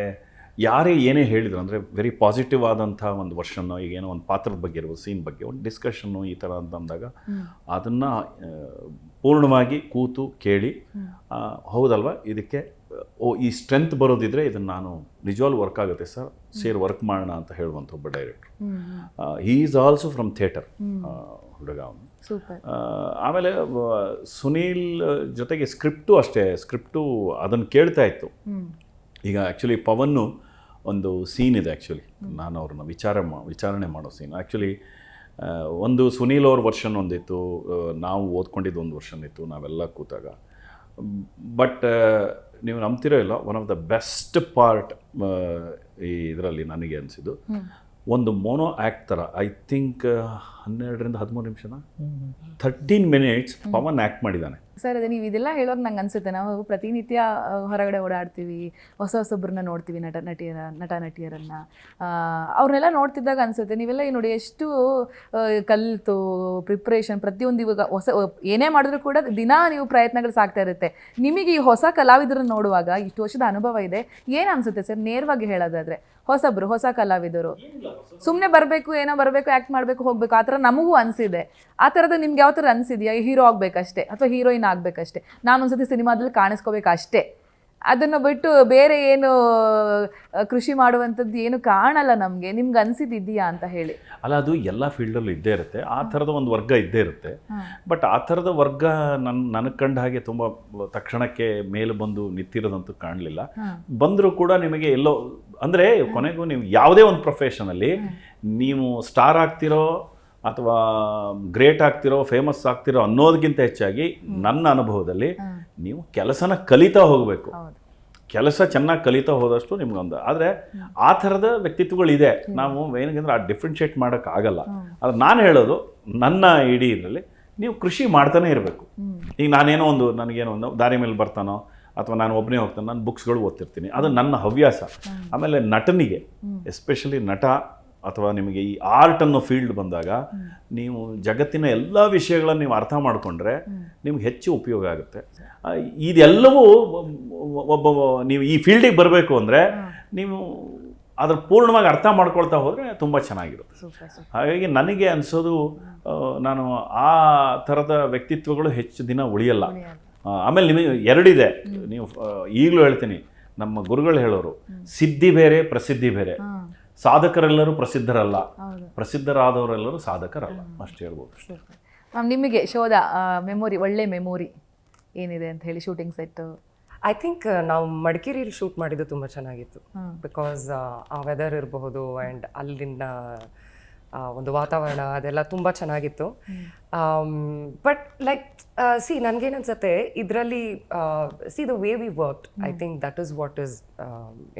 ಯಾರೇ ಏನೇ ಹೇಳಿದ್ರು ಅಂದರೆ ವೆರಿ ಪಾಸಿಟಿವ್ ಆದಂಥ ಒಂದು ವರ್ಷನ್ನು ಈಗ ಏನೋ ಒಂದು ಪಾತ್ರದ ಬಗ್ಗೆ ಇರ್ಬೋದು ಸೀನ್ ಬಗ್ಗೆ ಒಂದು ಡಿಸ್ಕಷನ್ನು ಈ ಥರ ಅಂತ ಅಂದಾಗ ಅದನ್ನು ಪೂರ್ಣವಾಗಿ ಕೂತು ಕೇಳಿ ಹೌದಲ್ವ ಹೌದಲ್ವಾ? ಇದಕ್ಕೆ ಓ ಈ ಸ್ಟ್ರೆಂತ್ ಬರೋದಿದ್ರೆ ಇದನ್ನು ನಾನು ನಿಜವಾಗ್ಲೂ ವರ್ಕ್ ಆಗುತ್ತೆ ಸರ್. ಸೇರಿ ವರ್ಕ್ ಮಾಡೋಣ ಅಂತ ಹೇಳುವಂಥ ಒಬ್ಬ director he is also from theatre ಹುಡುಗ ಅವನು. ಆಮೇಲೆ ಸುನೀಲ್ ಜೊತೆಗೆ ಸ್ಕ್ರಿಪ್ಟು ಅಷ್ಟೇ ಸ್ಕ್ರಿಪ್ಟು ಅದನ್ನು ಕೇಳ್ತಾ ಇತ್ತು. ಈಗ ಆ್ಯಕ್ಚುಲಿ ಪವನ್ನು ಒಂದು ಸೀನ್ ಇದೆ ಆ್ಯಕ್ಚುಲಿ ನಾನು ಅವ್ರನ್ನ ವಿಚಾರ ಮಾ ವಿಚಾರಣೆ ಮಾಡೋ ಸೀನ್ ಆ್ಯಕ್ಚುಲಿ ಒಂದು ಸುನೀಲ್ ಅವ್ರ ವರ್ಷನ್ ಒಂದಿತ್ತು ನಾವು ಓದ್ಕೊಂಡಿದ್ದು ಒಂದು ವರ್ಷನ್ ಇತ್ತು ನಾವೆಲ್ಲ ಕೂತಾಗ. ಬಟ್ ನೀವು ನಂಬ್ತಿರೋ ಇಲ್ಲ one of the best part ಈ ಇದರಲ್ಲಿ ನನಗೆ ಅನಿಸಿದ್ದು. ಒಂದು ಮೋನೋ ಆ್ಯಕ್ಟ್ ಥರ ಐ ಥಿಂಕ್ ಹನ್ನೆರಡರಿಂದ ಹದಿಮೂರು ನಿಮಿಷನ? ಥರ್ಟೀನ್ ಮಿನಿಟ್ಸ್ ಪವನ್ ಆ್ಯಕ್ಟ್ ಮಾಡಿದ್ದಾನೆ. ಸರ್ ಅದೇ ನೀವು ಇದೆಲ್ಲ ಹೇಳೋದು ನಂಗೆ ಅನ್ಸುತ್ತೆ. ನಾವು ಪ್ರತಿನಿತ್ಯ ಹೊರಗಡೆ ಓಡಾಡ್ತೀವಿ ಹೊಸ ಹೊಸೊಬ್ಬರನ್ನ ನೋಡ್ತೀವಿ ನಟ ನಟಿಯರ ನಟ ನಟಿಯರನ್ನ. ಅವ್ರನ್ನೆಲ್ಲ ನೋಡ್ತಿದ್ದಾಗ ಅನ್ಸುತ್ತೆ ನೀವೆಲ್ಲ ಈ ನೋಡಿ ಎಷ್ಟು ಕಲಿತು ಕಲ್ತು ಪ್ರಿಪ್ರೇಷನ್ ಪ್ರತಿಯೊಂದು ಇವಾಗ ಹೊಸ ಏನೇ ಮಾಡಿದ್ರು ಕೂಡ ದಿನ ನೀವು ಪ್ರಯತ್ನಗಳು ಸಾಕ್ತಾ ಇರುತ್ತೆ. ನಿಮಗೆ ಈ ಹೊಸ ಕಲಾವಿದರನ್ನ ನೋಡುವಾಗ ಇಷ್ಟು ವರ್ಷದ ಅನುಭವ ಇದೆ. ಏನು ಅನ್ಸುತ್ತೆ ಸರ್ ನೇರವಾಗಿ ಹೇಳೋದಾದ್ರೆ? ಹೊಸಬ್ರು ಹೊಸ ಕಲಾವಿದರು. ಸುಮ್ಮನೆ ಬರಬೇಕು ಏನೋ ಬರಬೇಕು ಆ್ಯಕ್ಟ್ ಮಾಡಬೇಕು ಹೋಗಬೇಕು ಆ ಥರ ನಮಗೂ ಅನಿಸಿದೆ. ಆ ಥರದ ನಿಮ್ಗೆ ಯಾವ ಥರ ಅನಿಸಿದೆಯಾ? ಹೀರೋ ಆಗಬೇಕಷ್ಟೇ ಅಥವಾ ಹೀರೋಯಿನ್ ಆಗಬೇಕಷ್ಟೇ? ನಾನು ಒಂದ್ಸತಿ ಸಿನಿಮಾದಲ್ಲಿ ಕಾಣಿಸ್ಕೋಬೇಕು ಅಷ್ಟೇ ಅದನ್ನು ಬಿಟ್ಟು ಬೇರೆ ಏನು ಕೃಷಿ ಮಾಡುವಂಥದ್ದು ಏನು ಕಾಣಲ್ಲ ನಮಗೆ. ನಿಮ್ಗೆ ಅನಿಸಿದ್ದಿದೆಯಾ ಅಂತ ಹೇಳಿ. ಅಲ್ಲ ಅದು ಎಲ್ಲ ಫೀಲ್ಡಲ್ಲೂ ಇದ್ದೇ ಇರುತ್ತೆ. ಆ ಥರದ ಒಂದು ವರ್ಗ ಇದ್ದೇ ಇರುತ್ತೆ. ಬಟ್ ಆ ಥರದ ವರ್ಗ ನನ್ನ ನನಗೆ ಕಂಡ ಹಾಗೆ ತುಂಬ ತಕ್ಷಣಕ್ಕೆ ಮೇಲೆ ಬಂದು ನಿಂತಿರೋದಂತೂ ಕಾಣಲಿಲ್ಲ. ಬಂದರೂ ಕೂಡ ನಿಮಗೆ ಎಲ್ಲೋ ಅಂದರೆ ಕೊನೆಗೂ ನೀವು ಯಾವುದೇ ಒಂದು ಪ್ರೊಫೆಷನಲ್ಲಿ ನೀವು ಸ್ಟಾರ್ ಆಗ್ತಿರೋ ಅಥವಾ ಗ್ರೇಟ್ ಆಗ್ತಿರೋ ಫೇಮಸ್ ಆಗ್ತಿರೋ ಅನ್ನೋದಕ್ಕಿಂತ ಹೆಚ್ಚಾಗಿ ನನ್ನ ಅನುಭವದಲ್ಲಿ ನೀವು ಕೆಲಸನ ಕಲಿತಾ ಹೋಗಬೇಕು. ಕೆಲಸ ಚೆನ್ನಾಗಿ ಕಲಿತಾ ಹೋದಷ್ಟು ನಿಮ್ಗೊಂದು ಆದರೆ ಆ ಥರದ ವ್ಯಕ್ತಿತ್ವಗಳಿದೆ. ನಾವು ಏನಂದ್ರೆ ಆ ಡಿಫ್ರೆನ್ಷಿಯೇಟ್ ಮಾಡೋಕ್ಕಾಗಲ್ಲ. ಆದರೆ ನಾನು ಹೇಳೋದು ನನ್ನ ಇಡೀ ಇದರಲ್ಲಿ ನೀವು ಕೃಷಿ ಮಾಡ್ತಾನೆ ಇರಬೇಕು. ಈಗ ನಾನೇನೋ ಒಂದು ನನಗೇನೋ ಒಂದು ದಾರಿ ಮೇಲೆ ಬರ್ತಾನೋ ಅಥವಾ ನಾನು ಒಬ್ಬನೇ ಹೋಗ್ತಾನೆ ನಾನು ಬುಕ್ಸ್ಗಳು ಓದ್ತಿರ್ತೀನಿ. ಅದು ನನ್ನ ಹವ್ಯಾಸ. ಆಮೇಲೆ ನಟನಿಗೆ ಎಸ್ಪೆಷಲಿ ನಟ ಅಥವಾ ನಿಮಗೆ ಈ ಆರ್ಟ್ ಅನ್ನೋ ಫೀಲ್ಡ್ ಬಂದಾಗ ನೀವು ಜಗತ್ತಿನ ಎಲ್ಲ ವಿಷಯಗಳನ್ನು ನೀವು ಅರ್ಥ ಮಾಡಿಕೊಂಡ್ರೆ ನಿಮ್ಗೆ ಹೆಚ್ಚು ಉಪಯೋಗ ಆಗುತ್ತೆ. ಇದೆಲ್ಲವೂ ಒಬ್ಬ ನೀವು ಈ ಫೀಲ್ಡಿಗೆ ಬರಬೇಕು ಅಂದರೆ ನೀವು ಅದ್ರ ಪೂರ್ಣವಾಗಿ ಅರ್ಥ ಮಾಡ್ಕೊಳ್ತಾ ಹೋದರೆ ತುಂಬ ಚೆನ್ನಾಗಿರುತ್ತೆ. ಹಾಗಾಗಿ ನನಗೆ ಅನಿಸೋದು ನಾನು ಆ ಥರದ ವ್ಯಕ್ತಿತ್ವಗಳು ಹೆಚ್ಚು ದಿನ ಉಳಿಯಲ್ಲ. ಆಮೇಲೆ ನಿಮಗೆ ಎರಡಿದೆ. ನೀವು ಈಗಲೂ ಹೇಳ್ತೀನಿ ನಮ್ಮ ಗುರುಗಳು ಹೇಳೋರು ಸಿದ್ಧಿ ಬೇರೆ ಪ್ರಸಿದ್ಧಿ ಬೇರೆ. ಸಾಧಕರೆಲ್ಲರೂ ಪ್ರಸಿದ್ಧರಲ್ಲ. ಪ್ರಸಿದ್ಧರಾದವರೆಲ್ಲರೂ ಸಾಧಕರಲ್ಲ. ಅಷ್ಟು ಹೇಳ್ಬೋದು. ಮ್ಯಾಮ್ ನಿಮಗೆ ಶೋಧ ಮೆಮೊರಿ ಒಳ್ಳೆ ಮೆಮೊರಿ ಏನಿದೆ ಅಂತ ಹೇಳಿ ಶೂಟಿಂಗ್ ಸೆಟ್? ಐ ಥಿಂಕ್ ನಾವು ಮಡಿಕೇರಿಯಲ್ಲಿ ಶೂಟ್ ಮಾಡಿದ್ದು ತುಂಬ ಚೆನ್ನಾಗಿತ್ತು. ಬಿಕಾಸ್ ಆ ವೆದರ್ ಇರಬಹುದು ಆ್ಯಂಡ್ ಅಲ್ಲಿನ ಒಂದು ವಾತಾವರಣ ಅದೆಲ್ಲ ತುಂಬ ಚೆನ್ನಾಗಿತ್ತು. ಬಟ್ ಲೈಕ್ ಸಿ ನನಗೇನನ್ಸುತ್ತೆ ಇದರಲ್ಲಿ see the way we work I think that is what is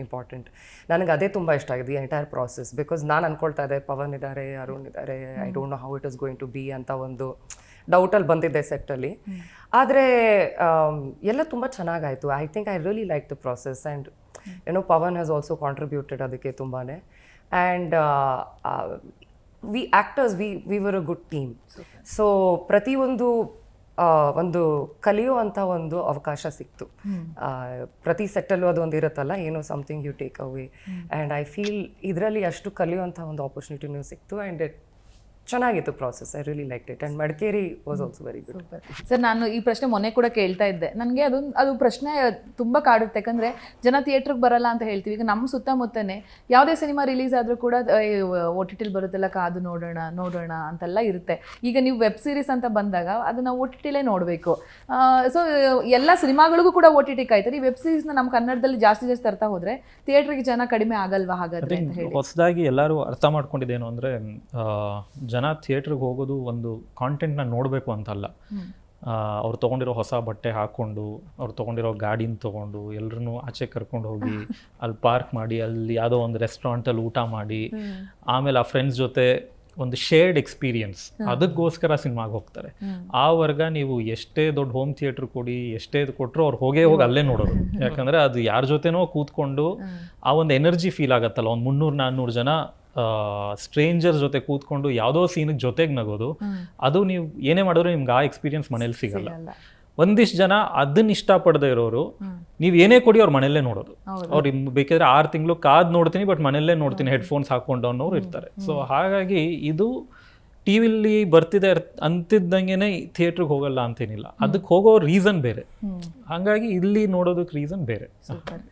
important ನನಗೆ ಅದೇ ತುಂಬ ಇಷ್ಟ ಆಗಿದೆ ಎಂಟೈರ್ ಪ್ರಾಸೆಸ್ ಬಿಕಾಸ್ ನಾನು ಅನ್ಕೊಳ್ತಾ ಇದ್ದೆ ಪವನ್ ಇದ್ದಾರೆ ಅರುಣ್ ಇದ್ದಾರೆ I don't know how it is going to be ಅಂತ ಒಂದು ಡೌಟಲ್ಲಿ ಬಂದಿದ್ದೆ ಸೆಟ್ಟಲ್ಲಿ ಆದರೆ ಎಲ್ಲ ತುಂಬ ಚೆನ್ನಾಗಾಯಿತು. I think I really like the process and ಏನೋ ಪವನ್ ಹ್ಯಾಸ್ ಆಲ್ಸೋ ಕಾಂಟ್ರಿಬ್ಯೂಟೆಡ್ ಅದಕ್ಕೆ ತುಂಬಾ and we actors we we were a good team so ಪ್ರತಿಯೊಂದು ಒಂದು ಕಲಿಯುವಂಥ ಒಂದು ಅವಕಾಶ ಸಿಕ್ತು. ಪ್ರತಿ ಸೆಟ್ಟಲ್ಲೂ ಅದೊಂದು ಇರುತ್ತಲ್ಲ ಏನೋ something you take away and I feel ಇದರಲ್ಲಿ ಅಷ್ಟು ಕಲಿಯುವಂಥ ಒಂದು ಆಪರ್ಚುನಿಟಿನೂ ಸಿಕ್ತು. ಆ್ಯಂಡ್ ಇಟ್ ಚೆನ್ನಾಗಿತ್ತು process I really like it and Madikeri was also very good sir ನಾನು ಈ ಪ್ರಶ್ನೆ ಮೊನ್ನೆ ಕೂಡ ಕೇಳ್ತಾ ಇದ್ದೆ. ನನಗೆ ಅದು ಅದು ಪ್ರಶ್ನೆ ತುಂಬ ಕಾಡುತ್ತೆ. ಯಾಕಂದರೆ ಜನ ಥಿಯೇಟ್ರಿಗೆ ಬರಲ್ಲ ಅಂತ ಹೇಳ್ತೀವಿ. ಈಗ ನಮ್ಮ ಸುತ್ತಮುತ್ತನೇ ಯಾವುದೇ ಸಿನಿಮಾ ರಿಲೀಸ್ ಆದರೂ ಕೂಡ ಒ ಟಿ ಟಿಲಿ ಬರುತ್ತಲ್ಲ ಕಾದು ನೋಡೋಣ ನೋಡೋಣ ಅಂತೆಲ್ಲ ಇರುತ್ತೆ. ಈಗ ನೀವು ವೆಬ್ ಸೀರೀಸ್ ಅಂತ ಬಂದಾಗ ಅದನ್ನು ಒ ಟಿ ಟಿಲೇ ನೋಡಬೇಕು. ಸೊ ಎಲ್ಲ ಸಿನಿಮಾಗಳಿಗೂ ಕೂಡ ಒ ಟಿ ಟಿ ಕಾಯ್ತಾರೆ. ಈ ವೆಬ್ ಸೀರೀಸ್ನ ನಮ್ಮ ಕನ್ನಡದಲ್ಲಿ ಜಾಸ್ತಿ ಜಾಸ್ತಿ ತರ್ತಾ ಹೋದರೆ ಥಿಯೇಟ್ರಿಗೆ ಜನ ಕಡಿಮೆ ಆಗಲ್ವಾ ಹಾಗಾದ್ರೆ ಅಂತ ಹೇಳಿ. ಹೊಸದಾಗಿ ಎಲ್ಲರೂ ಅರ್ಥ ಮಾಡ್ಕೊಂಡಿದ್ದೇನು ಅಂದರೆ ಜನ ಥಿಯೇಟ್ರಿಗೆ ಹೋಗೋದು ಒಂದು ಕಾಂಟೆಂಟ್ನ ನೋಡಬೇಕು ಅಂತಲ್ಲ. ಅವ್ರು ತೊಗೊಂಡಿರೋ ಹೊಸ ಬಟ್ಟೆ ಹಾಕ್ಕೊಂಡು ಅವ್ರು ತೊಗೊಂಡಿರೋ ಗಾಡಿನ ತೊಗೊಂಡು ಎಲ್ಲರನ್ನೂ ಆಚೆ ಕರ್ಕೊಂಡು ಹೋಗಿ [laughs] ಅಲ್ಲಿ ಪಾರ್ಕ್ ಮಾಡಿ ಅಲ್ಲಿ ಯಾವುದೋ ಒಂದು ರೆಸ್ಟೋರೆಂಟಲ್ಲಿ ಊಟ ಮಾಡಿ ಆಮೇಲೆ ಆ ಫ್ರೆಂಡ್ಸ್ ಜೊತೆ ಒಂದು ಶೇರ್ಡ್ ಎಕ್ಸ್ಪೀರಿಯನ್ಸ್ ಅದಕ್ಕೋಸ್ಕರ ಸಿನಿಮಾಗೆ ಹೋಗ್ತಾರೆ. ಆ ವರ್ಗ ನೀವು ಎಷ್ಟೇ ದೊಡ್ಡ ಹೋಮ್ ಥಿಯೇಟ್ರ್ ಕೊಡಿ ಎಷ್ಟೇ ಇದು ಕೊಟ್ಟರು ಅವ್ರು ಹೋಗೇ ಹೋಗಿ ಅಲ್ಲೇ ನೋಡೋರು. ಯಾಕಂದರೆ ಅದು ಯಾರ ಜೊತೆನೋ ಕೂತ್ಕೊಂಡು ಆ ಒಂದು ಎನರ್ಜಿ ಫೀಲ್ ಆಗುತ್ತಲ್ಲ. ಒಂದು ಮುನ್ನೂರು ನಾನ್ನೂರು ಜನ ಸ್ಟ್ರೇಂಜರ್ಸ್ ಜೊತೆ ಕೂತ್ಕೊಂಡು ಯಾವುದೋ ಸೀನಿಗೆ ಜೊತೆಗೆ ನಗೋದು ಅದು ನೀವು ಏನೇ ಮಾಡಿದ್ರು ನಿಮ್ಗೆ ಆ ಎಕ್ಸ್ಪೀರಿಯನ್ಸ್ ಮನೇಲಿ ಸಿಗಲ್ಲ. ಒಂದಿಷ್ಟು ಜನ ಅದನ್ನ ಇಷ್ಟಪಡದೆ ಇರೋರು ನೀವು ಏನೇ ಕೊಡಿ ಅವ್ರ ಮನೆಯಲ್ಲೇ ನೋಡೋದು. ಅವ್ರು ಬೇಕಾದ್ರೆ ಆರು ತಿಂಗಳು ಕಾದ್ ನೋಡ್ತೀನಿ ಬಟ್ ಮನೆಯಲ್ಲೇ ನೋಡ್ತೀನಿ ಹೆಡ್ಫೋನ್ಸ್ ಹಾಕೊಂಡು ಅನ್ನೋರು ಇರ್ತಾರೆ. ಸೊ ಹಾಗಾಗಿ ಇದು ಟಿ ವಿಲಿ ಬರ್ತಿದೆ ಅಂತಿದ್ದಂಗೆ ಅಂತಿದ್ದಂಗೆನೆ ಥಿಯೇಟ್ರಿಗೆ ಹೋಗಲ್ಲ ಅಂತೇನಿಲ್ಲ. ಅದಕ್ಕೆ ಹೋಗೋ ರೀಸನ್ ಬೇರೆ. ಹಾಗಾಗಿ ಇಲ್ಲಿ ನೋಡೋದಕ್ಕೆ ರೀಸನ್ ಬೇರೆ.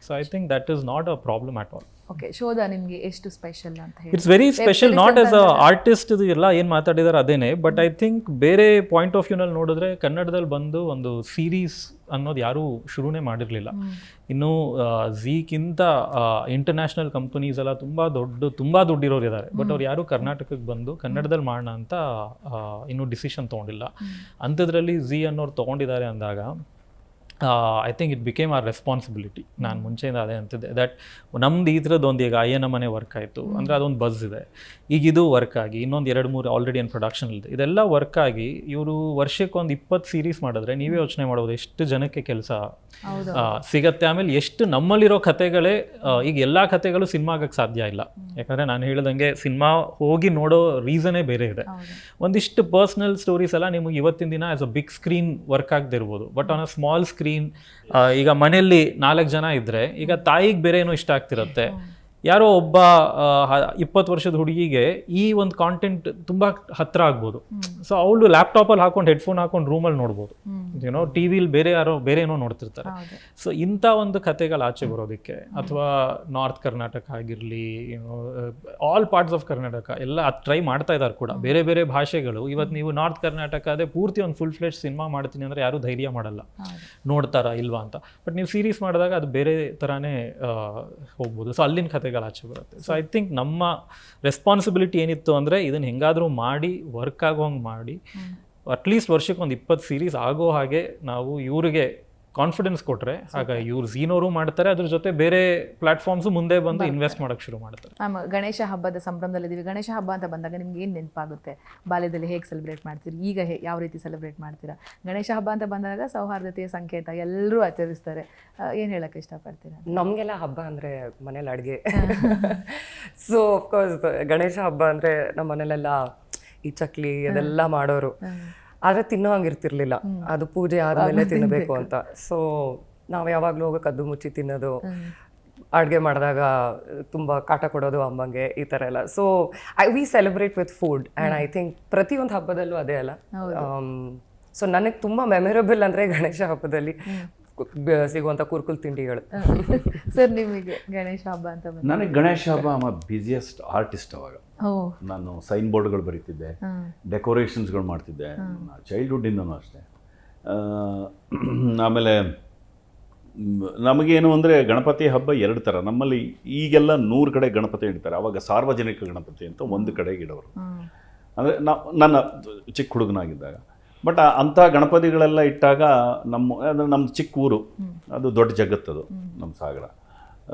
So I think that is not a problem at all okay Shodha ನಿಮಗೆ ಎಷ್ಟು ಸ್ಪೆಷಲ್ ಅಂತ ಹೇಳಿ. It's very special not as a artist ಇದು ಎಲ್ಲ ಏನು ಮಾತಾಡಿದಾರೆ ಅದೇನೆ ಬಟ್ ಐ ಥಿಂಕ್ ಬೇರೆ ಪಾಯಿಂಟ್ ಆಫ್ ವ್ಯೂನಲ್ಲಿ ನೋಡಿದ್ರೆ ಕನ್ನಡದಲ್ಲಿ ಬಂದು ಒಂದು ಸೀರೀಸ್ ಅನ್ನೋದು ಯಾರೂ ಶುರುನೇ ಮಾಡಿರಲಿಲ್ಲ. ಇನ್ನು ಝೀಕ್ಕಿಂತ ಇಂಟರ್ನ್ಯಾಷನಲ್ ಕಂಪನೀಸ್ ಎಲ್ಲ ತುಂಬ ದೊಡ್ಡ ತುಂಬ ದುಡ್ಡಿರೋರು ಇದ್ದಾರೆ ಬಟ್ ಅವ್ರು ಯಾರು ಕರ್ನಾಟಕಕ್ಕೆ ಬಂದು ಕನ್ನಡದಲ್ಲಿ ಮಾಡೋಣ ಅಂತ ಇನ್ನೂ ಡಿಸಿಷನ್ ತೊಗೊಂಡಿಲ್ಲ. ಅಂಥದ್ರಲ್ಲಿ ಝೀ ಅನ್ನೋರು ತೊಗೊಂಡಿದ್ದಾರೆ ಅಂದಾಗ I think it became our responsibility ನಾನು ಮುಂಚೆಯಿಂದ ಅದೇ ಅಂತಿದ್ದೆ. ದಟ್ ನಮ್ದು ಈ ಥರದ್ದು ಒಂದು ಈಗ ಐ ಎನ್ ಮನೆ ವರ್ಕ್ ಆಯಿತು. ಅಂದರೆ ಅದೊಂದು ಬಸ್ ಇದೆ. ಈಗ ಇದು ವರ್ಕ್ ಆಗಿ ಇನ್ನೊಂದು ಎರಡು ಮೂರು ಆಲ್ರೆಡಿ ಏನು ಪ್ರೊಡಕ್ಷನ್ ಇದೆ ಇದೆಲ್ಲ ವರ್ಕ್ ಆಗಿ ಇವರು ವರ್ಷಕ್ಕೆ ಒಂದು ಇಪ್ಪತ್ತು ಸೀರೀಸ್ ಮಾಡಿದ್ರೆ ನೀವೇ ಯೋಚನೆ ಮಾಡ್ಬೋದು ಎಷ್ಟು ಜನಕ್ಕೆ ಕೆಲಸ ಸಿಗತ್ತೆ. ಆಮೇಲೆ ಎಷ್ಟು ನಮ್ಮಲ್ಲಿರೋ ಕಥೆಗಳೇ ಈಗ ಎಲ್ಲ ಕಥೆಗಳು ಸಿನಿಮಾ ಆಗಕ್ಕೆ ಸಾಧ್ಯ ಇಲ್ಲ. ಯಾಕಂದರೆ ನಾನು ಹೇಳ್ದಂಗೆ ಸಿನಿಮಾ ಹೋಗಿ ನೋಡೋ ರೀಸನೇ ಬೇರೆ ಇದೆ. ಒಂದಿಷ್ಟು ಪರ್ಸ್ನಲ್ ಸ್ಟೋರೀಸ್ ಎಲ್ಲ ನಿಮಗೆ ಇವತ್ತಿನ ದಿನ as a big screen work ಆಗದಿರ್ಬೋದು. But on a small screen ಈಗ ಮನೆಯಲ್ಲಿ ನಾಲ್ಕು ಜನ ಇದ್ದರೆ ಈಗ ತಾಯಿಗೆ ಬೇರೆ ಏನೋ ಇಷ್ಟ ಆಗ್ತಿರತ್ತೆ. ಯಾರೋ ಒಬ್ಬ ಇಪ್ಪತ್ತು ವರ್ಷದ ಹುಡುಗಿಗೆ ಈ ಒಂದು ಕಾಂಟೆಂಟ್ ತುಂಬ ಹತ್ರ ಆಗ್ಬೋದು. ಸೊ ಅವಳು ಲ್ಯಾಪ್ಟಾಪಲ್ಲಿ ಹಾಕೊಂಡು ಹೆಡ್ಫೋನ್ ಹಾಕೊಂಡು ರೂಮಲ್ಲಿ ನೋಡ್ಬೋದು. ಏನೋ ಟಿ ವಿಲಿ ಬೇರೆ ಯಾರೋ ಬೇರೆ ಏನೋ ನೋಡ್ತಿರ್ತಾರೆ ಸೊ ಇಂಥ ಒಂದು ಕಥೆಗಳು ಆಚೆ ಬರೋದಕ್ಕೆ ಅಥವಾ ನಾರ್ತ್ ಕರ್ನಾಟಕ ಆಗಿರಲಿ ಏನೋ ಆಲ್ ಪಾರ್ಟ್ಸ್ ಆಫ್ ಕರ್ನಾಟಕ ಎಲ್ಲ ಅದು ಟ್ರೈ ಮಾಡ್ತಾ ಇದ್ದಾರೆ ಕೂಡ. ಬೇರೆ ಬೇರೆ ಭಾಷೆಗಳು. ಇವತ್ತು ನೀವು ನಾರ್ತ್ ಕರ್ನಾಟಕ ಅದೇ ಪೂರ್ತಿ ಒಂದು ಫುಲ್ ಫ್ಲೆಶ್ ಸಿನಿಮಾ ಮಾಡ್ತೀನಿ ಅಂದರೆ ಯಾರೂ ಧೈರ್ಯ ಮಾಡಲ್ಲ. ನೋಡ್ತಾರಾ ಇಲ್ವಾ ಅಂತ. ಬಟ್ ನೀವು ಸೀರೀಸ್ ಮಾಡಿದಾಗ ಅದು ಬೇರೆ ಥರನೇ ಹೋಗ್ಬೋದು. ಸೊ ಅಲ್ಲಿನ ಕಥೆಗಳು ಆಚೆ ಬರುತ್ತೆ. ಸೊ ಐ ಥಿಂಕ್ ನಮ್ಮ ರೆಸ್ಪಾನ್ಸಿಬಿಲಿಟಿ ಏನಿತ್ತು ಅಂದರೆ ಇದನ್ನು ಹೆಂಗಾದರೂ ಮಾಡಿ ವರ್ಕ್ ಆಗೋ ಹಂಗೆ ಮಾಡಿ ಅಟ್ಲೀಸ್ಟ್ ವರ್ಷಕ್ಕೆ ಒಂದು ಇಪ್ಪತ್ತು ಸೀರೀಸ್ ಆಗೋ ಹಾಗೆ ನಾವು ಇವ್ರಿಗೆ ಕಾನ್ಫಿಡೆನ್ಸ್ ಕೊಟ್ರೆ ಆಗ ಇವ್ರು ಝೀನೋರು ಮಾಡ್ತಾರೆ ಅದ್ರ ಜೊತೆ ಬೇರೆ ಪ್ಲಾಟ್ಫಾರ್ಮ್ಸ್ ಮುಂದೆ ಬಂದು ಇನ್ವೆಸ್ಟ್ ಮಾಡೋಕ್ಕೆ ಶುರು ಮಾಡ್ತಾರೆ. ಮ್ಯಾಮ್ ಗಣೇಶ ಹಬ್ಬದ ಸಂಭ್ರಮದಲ್ಲಿದ್ದೀವಿ. ಗಣೇಶ ಹಬ್ಬ ಅಂತ ಬಂದಾಗ ನಿಮ್ಗೆ ಏನು ನೆನಪಾಗುತ್ತೆ? ಬಾಲ್ಯದಲ್ಲಿ ಹೇಗೆ ಸೆಲೆಬ್ರೇಟ್ ಮಾಡ್ತೀರಿ? ಈಗ ಹೇ ಯಾವ ರೀತಿ ಸೆಲೆಬ್ರೇಟ್ ಮಾಡ್ತೀರಾ? ಗಣೇಶ ಹಬ್ಬ ಅಂತ ಬಂದಾಗ ಸೌಹಾರ್ದತೆಯ ಸಂಕೇತ ಎಲ್ಲರೂ ಆಚರಿಸ್ತಾರೆ. ಏನು ಹೇಳಕ್ ಇಷ್ಟಪಡ್ತೀರಾ? ನಮಗೆಲ್ಲ ಹಬ್ಬ ಅಂದರೆ ಮನೇಲಿ ಅಡುಗೆ. ಸೊ ಅಫ್ಕೋರ್ಸ್ ಗಣೇಶ ಹಬ್ಬ ಅಂದರೆ ನಮ್ಮ ಮನೇಲೆಲ್ಲ ಈ ಚಕ್ಲಿ ಅದೆಲ್ಲ ಮಾಡೋರು. ಆದರೆ ತಿನ್ನೋ ಹಂಗಿರ್ತಿರ್ಲಿಲ್ಲ. ಅದು ಪೂಜೆ ಆದಮೇಲೆ ತಿನ್ನಬೇಕು ಅಂತ. ಸೊ ನಾವು ಯಾವಾಗಲೂ ಹೋಗಿ ಕದ್ದು ಮುಚ್ಚಿ ತಿನ್ನೋದು ಅಡುಗೆ ಮಾಡಿದಾಗ ತುಂಬ ಕಾಟ ಕೊಡೋದು ಅಮ್ಮಂಗೆ ಈ ಥರ ಎಲ್ಲ. So I we celebrate with food and I think ಪ್ರತಿಯೊಂದು ಹಬ್ಬದಲ್ಲೂ ಅದೇ ಅಲ್ಲ. ಸೊ ನನಗೆ ತುಂಬ ಮೆಮೊರೇಬಲ್ ಅಂದರೆ ಗಣೇಶ ಹಬ್ಬದಲ್ಲಿ ಸಿಗುವಂಥ ಕುರ್ಕುಲ್ ತಿಂಡಿಗಳು. ಸರ್ ನಿಮಗೆ ಗಣೇಶ ಹಬ್ಬ ಅಂತ ನನಗೆ ಗಣೇಶ ಹಬ್ಬ ಅಮ್ಮ ಬಿಸಿಯೆಸ್ಟ್ ಆರ್ಟಿಸ್ಟ್ ಅವಾಗ. ನಾನು ಸೈನ್ ಬೋರ್ಡ್ಗಳು ಬರೀತಿದ್ದೆ. ಡೆಕೋರೇಷನ್ಸ್ಗಳು ಮಾಡ್ತಿದ್ದೆ ಚೈಲ್ಡ್ಹುಡ್ಡಿಂದನೂ ಅಷ್ಟೇ. ಆ, [clears throat] ಆಮೇಲೆ ನಮಗೇನು ಅಂದರೆ ಗಣಪತಿ ಹಬ್ಬ ಎರಡು ಥರ ನಮ್ಮಲ್ಲಿ ಈಗೆಲ್ಲ ನೂರು ಕಡೆ ಗಣಪತಿ ಇಡ್ತಾರೆ. ಅವಾಗ ಸಾರ್ವಜನಿಕ ಗಣಪತಿ ಅಂತ ಒಂದು ಕಡೆಗೆ ಇಡೋರು. ಅಂದರೆ ನಾ ನನ್ನ ಚಿಕ್ಕ ಹುಡುಗನಾಗಿದ್ದಾಗ ಬಟ್ ಅಂಥ ಗಣಪತಿಗಳೆಲ್ಲ ಇಟ್ಟಾಗ ನಮ್ಮ ಅದು ನಮ್ಮ ಚಿಕ್ಕ ಊರು ಅದು ದೊಡ್ಡ ಜಗತ್ತದು ನಮ್ಮ ಸಾಗರ.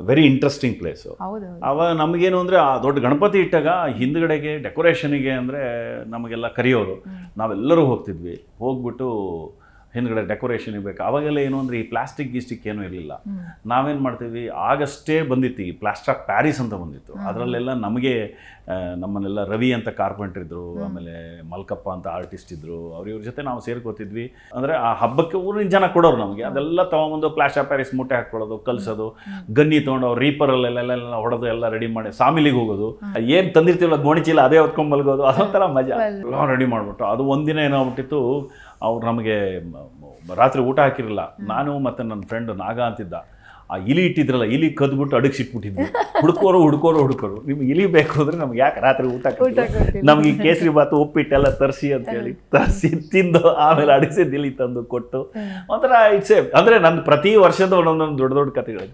ವೆರಿ ಇಂಟ್ರೆಸ್ಟಿಂಗ್ ಪ್ಲೇಸು ಹೌದು ಅವಾಗ ನಮಗೇನು ಅಂದರೆ ಆ ದೊಡ್ಡ ಗಣಪತಿ ಇಟ್ಟಾಗ ಹಿಂದ್ಗಡೆಗೆ ಡೆಕೋರೇಷನಿಗೆ ಅಂದರೆ ನಮಗೆಲ್ಲ ಕರೆಯೋರು ನಾವೆಲ್ಲರೂ ಹೋಗ್ತಿದ್ವಿ. ಹೋಗ್ಬಿಟ್ಟು ಹಿಂದ್ಗಡೆ ಡೆಕೋರೇಷನ್ ಬೇಕು. ಅವಾಗೆಲ್ಲ ಏನು ಅಂದರೆ ಈ ಪ್ಲಾಸ್ಟಿಕ್ ಗೀಸ್ಟಿಕ್ ಏನೂ ಇರಲಿಲ್ಲ. ನಾವೇನು ಮಾಡ್ತೀವಿ? ಆಗಷ್ಟೇ ಬಂದಿತ್ತು ಈ ಪ್ಲಾಸ್ಟರ್ ಆಫ್ ಪ್ಯಾರಿಸ್ ಅಂತ ಬಂದಿತ್ತು. ಅದರಲ್ಲೆಲ್ಲ ನಮಗೆ ನಮ್ಮನ್ನೆಲ್ಲ ರವಿ ಅಂತ ಕಾರ್ಪೆಂಟರ್ ಇದ್ದರು ಆಮೇಲೆ ಮಲ್ಕಪ್ಪ ಅಂತ ಆರ್ಟಿಸ್ಟ್ ಇದ್ದರು ಅವ್ರಿವ್ರ ಜೊತೆ ನಾವು ಸೇರ್ಕೋತಿದ್ವಿ. ಅಂದರೆ ಆ ಹಬ್ಬಕ್ಕೆ ಊರಿನ ಜನ ಕೊಡೋರು ನಮಗೆ. ಅದೆಲ್ಲ ತೊಗೊಂಬಂದು ಪ್ಲಾಸ್ಟರ್ ಆಫ್ ಪ್ಯಾರಿಸ್ ಮೂಟೆ ಹಾಕ್ಕೊಳ್ಳೋದು ಕಲಿಸೋದು ಗನ್ನಿ ತೊಗೊಂಡು ಅವ್ರು ರೀಪರಲ್ಲೆಲ್ಲ ಹೊಡೆದು ಎಲ್ಲ ರೆಡಿ ಮಾಡಿ ಸಾಮಿಲಿಗೆ ಹೋಗೋದು. ಏನು ತಂದಿರ್ತೀವಲ್ಲ ಗೋಣಿಚೀಲ ಅದೇ ಹೊತ್ಕೊಂಡ್ ಮಲ್ಗೋದು. ಅದೊಂಥರ ಮಜಾ. ರೆಡಿ ಮಾಡಿಬಿಟ್ಟು. ಅದು ಒಂದಿನ ಏನಾಗ್ಬಿಟ್ಟಿತ್ತು ಅವ್ರು ನಮಗೆ ರಾತ್ರಿ ಊಟ ಹಾಕಿರಲಿಲ್ಲ. ನಾನು ಮತ್ತು ನನ್ನ ಫ್ರೆಂಡ್ ನಾಗ ಅಂತಿದ್ದ. ಆ ಇಲಿ ಇಟ್ಟಿದ್ರಲ್ಲ ಇಲಿ ಕದ್ಬಿಟ್ಟು ಅಡಗಿಸಿಟ್ಬಿಟ್ಟಿದ್ವಿ ಹುಡ್ಕೋರು ಹುಡ್ಕೋರು ಹುಡ್ಕೋರು. ನಿಮ್ಗೆ ಇಲಿ ಬೇಕು ಅಂದ್ರೆ ನಮ್ಗೆ ಯಾಕೆ ರಾತ್ರಿ ಊಟ? ನಮ್ಗೆ ಈ ಕೇಸರಿ ಬಾತು ಉಪ್ಪಿಟ್ಟೆಲ್ಲ ತರಿಸಿ ಅಂತ ಹೇಳಿ ತರಿಸಿ ತಿಂದು ಆಮೇಲೆ ಅಡಗಿಸಿದ ಇಲಿ ತಂದು ಕೊಟ್ಟು. ಒಂಥರ ಇಟ್ಸ್ ಅಂದರೆ ನನ್ನ ಪ್ರತಿ ವರ್ಷದ ಒಂದೊಂದೊಂದು ದೊಡ್ಡ ದೊಡ್ಡ ಕಥೆಗಳು.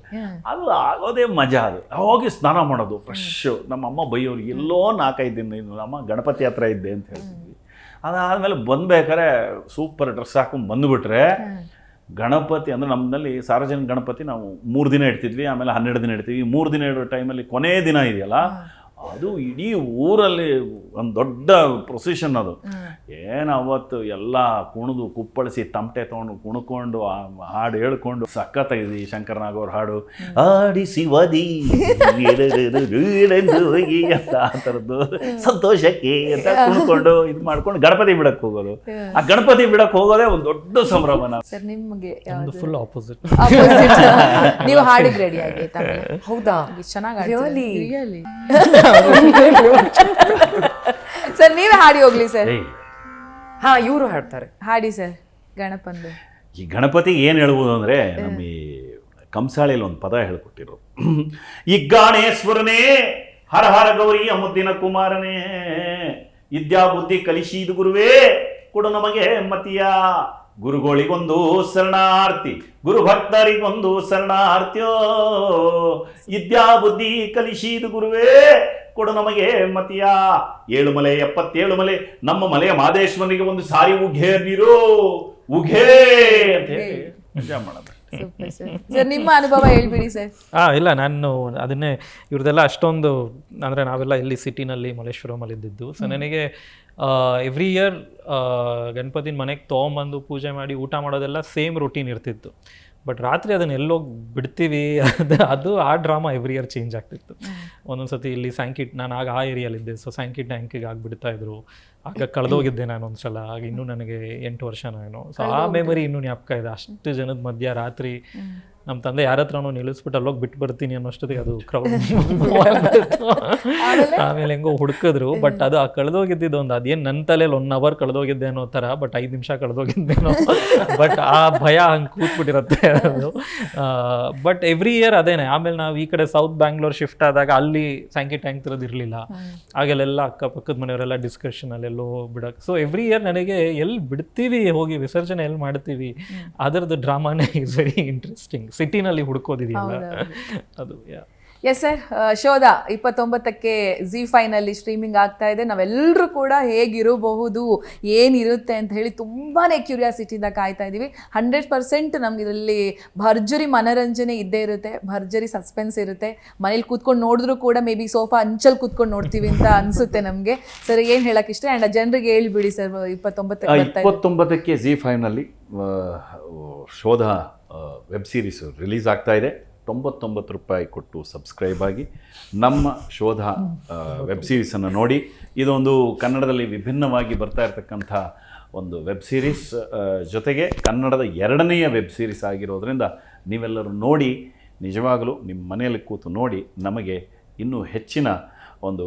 ಅದು ಆಗೋದೇ ಮಜಾ ಅದು. ಹೋಗಿ ಸ್ನಾನ ಮಾಡೋದು ಫ್ರೆಶ್ ನಮ್ಮ ಅಮ್ಮ ಬೈಯೋರು ಎಲ್ಲೋ ನಾಲ್ಕೈದು ದಿನ ಇನ್ನು ನಮ್ಮ ಗಣಪತಿ ಹತ್ರ ಇದ್ದೆ ಅಂತ ಹೇಳ್ತಿದ್ವಿ ಅದಾದಮೇಲೆ ಬಂದ್ಬೇಕಾರೆ ಸೂಪರ್ ಡ್ರೆಸ್ ಹಾಕೊಂಡು ಬಂದುಬಿಟ್ರೆ ಗಣಪತಿ ಅಂದರೆ ನಮ್ಮಲ್ಲಿ ಸಾರ್ವಜನಿಕ ಗಣಪತಿ ನಾವು ಮೂರು ದಿನ ಇಡ್ತಿದ್ವಿ ಆಮೇಲೆ ಹನ್ನೆರಡು ದಿನ ಇಡ್ತೀವಿ ಮೂರು ದಿನ ಇಡೋ ಟೈಮಲ್ಲಿ ಕೊನೆ ದಿನ ಇದೆಯಲ್ಲ ಅದು ಇಡೀ ಊರಲ್ಲಿ ಒಂದು ದೊಡ್ಡ ಪ್ರೊಸಿಷನ್ ಅದು. ಏನು ಅವತ್ತು ಎಲ್ಲ ಕುಣಿದು ಕುಪ್ಪಳಿಸಿ ತಮಟೆ ತೊಗೊಂಡು ಕುಣ್ಕೊಂಡು ಹಾಡು ಹೇಳ್ಕೊಂಡು ಸಖತ್ತಾಗಿದೆ ಈ ಶಂಕರನಾಗವ್ರ ಹಾಡು. ಆಡಿಸಿ ವದಿ ಅಂತ ಆ ಥರದ್ದು. ಸಂತೋಷಕ್ಕೆ ಅಂತ ಕುಣ್ಕೊಂಡು ಇದು ಮಾಡ್ಕೊಂಡು ಗಣಪತಿ ಬಿಡಕ್ಕೆ ಹೋಗೋದು. ಆ ಗಣಪತಿ ಬಿಡಕ್ಕೆ ಹೋಗೋದೇ ಒಂದು ದೊಡ್ಡ ಸಂಭ್ರಮ ಸರ್ ನಿಮಗೆ ಒಂದು ಫುಲ್ ಆಪೋಸಿಟ್ Opposite. [laughs] ನೀವು ಹಾಡಿಗೆ ರೆಡಿ ಆಗಿ ಹೌದಾ? ಚೆನ್ನಾಗಿ [laughs] [laughs] ಸರ್ ನೀವೇ ಹಾಡಿ ಹೋಗ್ಲಿ ಸರ್ ಹಾ ಇವರು ಹಾಡ್ತಾರೆ. ಹಾಡಿ ಸರ್ ಗಣಪಂದು. ಈ ಗಣಪತಿ ಏನು ಹೇಳ್ಬೋದು ಅಂದರೆ ನಮ್ಮ ಈ ಕಂಸಾಳೆಯಲ್ಲಿ ಒಂದು ಪದ ಹೇಳ್ಕೊಟ್ಟಿರು ಈ ಗಾಣೇಶ್ವರನೇ ಹರ ಹರ ಗೌರಿ ಅಮುದ್ದಿನ ಕುಮಾರನೇ ವಿದ್ಯಾ ಬುದ್ಧಿ ಕಲಿಸಿದ ಗುರುವೇ ಕೊಡು ನಮಗೆ ಮತಿಯ. ಗುರುಗಳಿಗೊಂದು ಶರಣಾರ್ಥಿ ಗುರು ಭಕ್ತರಿಗೊಂದು ಶರಣಾರ್ಥ್ಯೋ. ವಿದ್ಯಾ ಬುದ್ಧಿ ಕಲಿಸಿದ ಗುರುವೇ ಕೊಡು ನಮಗೆ ಮತಿಯ. ಏಳು ಮಲೆ ಎಪ್ಪತ್ತೇಳು ಮಲೆ ನಮ್ಮ ಮಲೆಯ ಮಾದೇಶ್ವರನಿಗೆ ಒಂದು ಸಾರಿ ಉಘೇ ನೀರು. ಉಘೇ ಅಂತ ಹೇಳಿ ಮಜಾ ಮಾಡೋದು ಸರ್ ಸರ್ ನಿಮ್ಮ ಅನುಭವ ಹೇಳ್ಬಿಡಿ ಸರ್. ಹಾ ಇಲ್ಲ ನಾನು ಅದನ್ನೇ ಇವ್ರದೆಲ್ಲ ಅಷ್ಟೊಂದು ಅಂದರೆ ನಾವೆಲ್ಲ ಇಲ್ಲಿ ಸಿಟಿನಲ್ಲಿ ಮಲ್ಲೇಶ್ವರಮಲ್ಲಿ ಇದ್ದಿದ್ದು ಸೊ ನನಗೆ ಎವ್ರಿ ಇಯರ್ ಗಣಪತಿನ ಮನೆಗೆ ತೊಗೊಂಬಂದು ಪೂಜೆ ಮಾಡಿ ಊಟ ಮಾಡೋದೆಲ್ಲ ಸೇಮ್ ರೂಟೀನ್ ಇರ್ತಿತ್ತು. ಬಟ್ ರಾತ್ರಿ ಅದನ್ನ ಎಲ್ಲೋಗಿ ಬಿಡ್ತೀವಿ ಅದು ಅದು ಆ ಡ್ರಾಮಾ ಎವ್ರಿ ಇಯರ್ ಚೇಂಜ್ ಆಗ್ತಿತ್ತು. ಒಂದೊಂದು ಸತಿ ಇಲ್ಲಿ ಸ್ಯಾಂಕಿಟ್ ನಾನು ಆಗ ಆ ಏರಿಯಲ್ಲಿದ್ದೆ. ಸೊ ಸ್ಯಾಂಕಿಟ್ ಟ್ಯಾಂಕಿಗೆ ಆಗಿಬಿಡ್ತಾ ಇದ್ರು. ಆಗ ಕಳೆದೋಗಿದ್ದೆ ನಾನು ಒಂದ್ಸಲ. ಆಗ ಇನ್ನೂ ನನಗೆ ಎಂಟು ವರ್ಷ ನಾನು ಸೊ ಆ ಮೆಮೊರಿ ಇನ್ನೂ ಜ್ಞಾಪಕ ಇದೆ. ಅಷ್ಟು ಜನದ ಮಧ್ಯ ರಾತ್ರಿ ನಮ್ಮ ತಂದೆ ಯಾರ ಹತ್ರನೂ ನಿಲ್ಲಿಸ್ಬಿಟ್ಟು ಅಲ್ಲೋಗಿ ಬಿಟ್ಟು ಬರ್ತೀನಿ ಅನ್ನೋಷ್ಟೊತ್ತಿಗೆ ಅದು [laughs] ಕ್ರೌಡ್ ಆಮೇಲೆ? ಹೆಂಗೋ ಹುಡುಕಿದ್ರು. ಬಟ್ ಅದು ಆ ಕಳೆದೋಗಿದ್ದಿದ್ದು ಒಂದು ಅದೇನು ನನ್ನ ತಲೆಯಲ್ಲಿ ಒನ್ ಅವರ್ ಕಳೆದೋಗಿದ್ದೆ ಅನ್ನೋ ಥರ ಬಟ್ ಐದು ನಿಮಿಷ ಕಳೆದೋಗಿದ್ದೇನೋ ಬಟ್ [laughs] ಆ ಭಯ ಹಂಗೆ ಕೂತ್ಬಿಟ್ಟಿರುತ್ತೆ ಅದು. ಬಟ್ ಎವ್ರಿ ಇಯರ್ ಅದೇನೆ. ಆಮೇಲೆ ನಾವು ಈ ಕಡೆ ಸೌತ್ ಬ್ಯಾಂಗ್ಳೂರ್ ಶಿಫ್ಟ್ ಆದಾಗ ಅಲ್ಲಿ ಸ್ಯಾಂಕಿ ಟ್ಯಾಂಕ್ ಥರದ್ದು ಇರಲಿಲ್ಲ. ಆಗಲೆಲ್ಲ ಅಕ್ಕಪಕ್ಕದ ಮನೆಯವರೆಲ್ಲ ಡಿಸ್ಕಷನ್ ಅಲ್ಲೆಲ್ಲೋ ಬಿಡಕ್ಕೆ ಸೊ ಎವ್ರಿ ಇಯರ್ ನನಗೆ ಎಲ್ಲಿ ಬಿಡ್ತೀವಿ ಹೋಗಿ ವಿಸರ್ಜನೆ ಎಲ್ಲಿ ಮಾಡ್ತೀವಿ ಅದರದ್ದು ಡ್ರಾಮಾನೇ ಇಸ್ ವೆರಿ ಇಂಟ್ರೆಸ್ಟಿಂಗ್ ಸಿಟಿನಲ್ಲಿ ಹುಡುಕೋದಿದೆಯಲ್ಲ? ಅದು ಯಾ. ಎಸ್ ಸರ್ ಶೋಧ ಇಪ್ಪತ್ತೊಂಬತ್ತಕ್ಕೆ ಜಿ ಫೈನಲ್ಲಿ ಸ್ಟ್ರೀಮಿಂಗ್ ಆಗ್ತಾ ಇದೆ. ನಾವೆಲ್ಲರೂ ಕೂಡ ಹೇಗಿರಬಹುದು ಏನಿರುತ್ತೆ ಅಂತ ಹೇಳಿ ತುಂಬಾ ಕ್ಯೂರಿಯಾಸಿಟಿಯಿಂದ ಕಾಯ್ತಾ ಇದ್ದೀವಿ ಹಂಡ್ರೆಡ್ ಪರ್ಸೆಂಟ್ ನಮ್ಗೆ ಇದರಲ್ಲಿ ಭರ್ಜರಿ ಮನರಂಜನೆ ಇದ್ದೇ ಇರುತ್ತೆ. ಭರ್ಜರಿ ಸಸ್ಪೆನ್ಸ್ ಇರುತ್ತೆ. ಮನೇಲಿ ಕೂತ್ಕೊಂಡು ನೋಡಿದ್ರು ಕೂಡ ಮೇ ಬಿ ಸೋಫಾ ಅಂಚಲ್ ಕೂತ್ಕೊಂಡು ನೋಡ್ತೀವಿ ಅಂತ ಅನಿಸುತ್ತೆ ನಮಗೆ. ಸರ್ ಏನು ಹೇಳಕ್ಕೆ ಇಷ್ಟ ಆ್ಯಂಡ್ ಜನರಿಗೆ ಹೇಳ್ಬಿಡಿ ಸರ್ ಇಪ್ಪತ್ತೊಂಬತ್ತಕ್ಕೆ ಇಪ್ಪತ್ತೊಂಬತ್ತಕ್ಕೆ ಜಿ ಫೈವ್ನಲ್ಲಿ ಶೋಧ ವೆಬ್ ಸೀರೀಸ್ ರಿಲೀಸ್ ಆಗ್ತಾ ಇದೆ. ತೊಂಬತ್ತೊಂಬತ್ತು ರೂಪಾಯಿ ಕೊಟ್ಟು ಸಬ್ಸ್ಕ್ರೈಬ್ ಆಗಿ ನಮ್ಮ ಶೋಧ ವೆಬ್ ಸೀರೀಸನ್ನು ನೋಡಿ. ಇದೊಂದು ಕನ್ನಡದಲ್ಲಿ ವಿಭಿನ್ನವಾಗಿ ಬರ್ತಾ ಇರತಕ್ಕಂಥ ಒಂದು ವೆಬ್ ಸೀರೀಸ್ ಜೊತೆಗೆ ಕನ್ನಡದ ಎರಡನೆಯ ವೆಬ್ ಸೀರೀಸ್ ಆಗಿರೋದರಿಂದ ನೀವೆಲ್ಲರೂ ನೋಡಿ ನಿಜವಾಗಲೂ ನಿಮ್ಮ ಮನೆಯಲ್ಲಿ ಕೂತು ನೋಡಿ ನಮಗೆ ಇನ್ನೂ ಹೆಚ್ಚಿನ ಒಂದು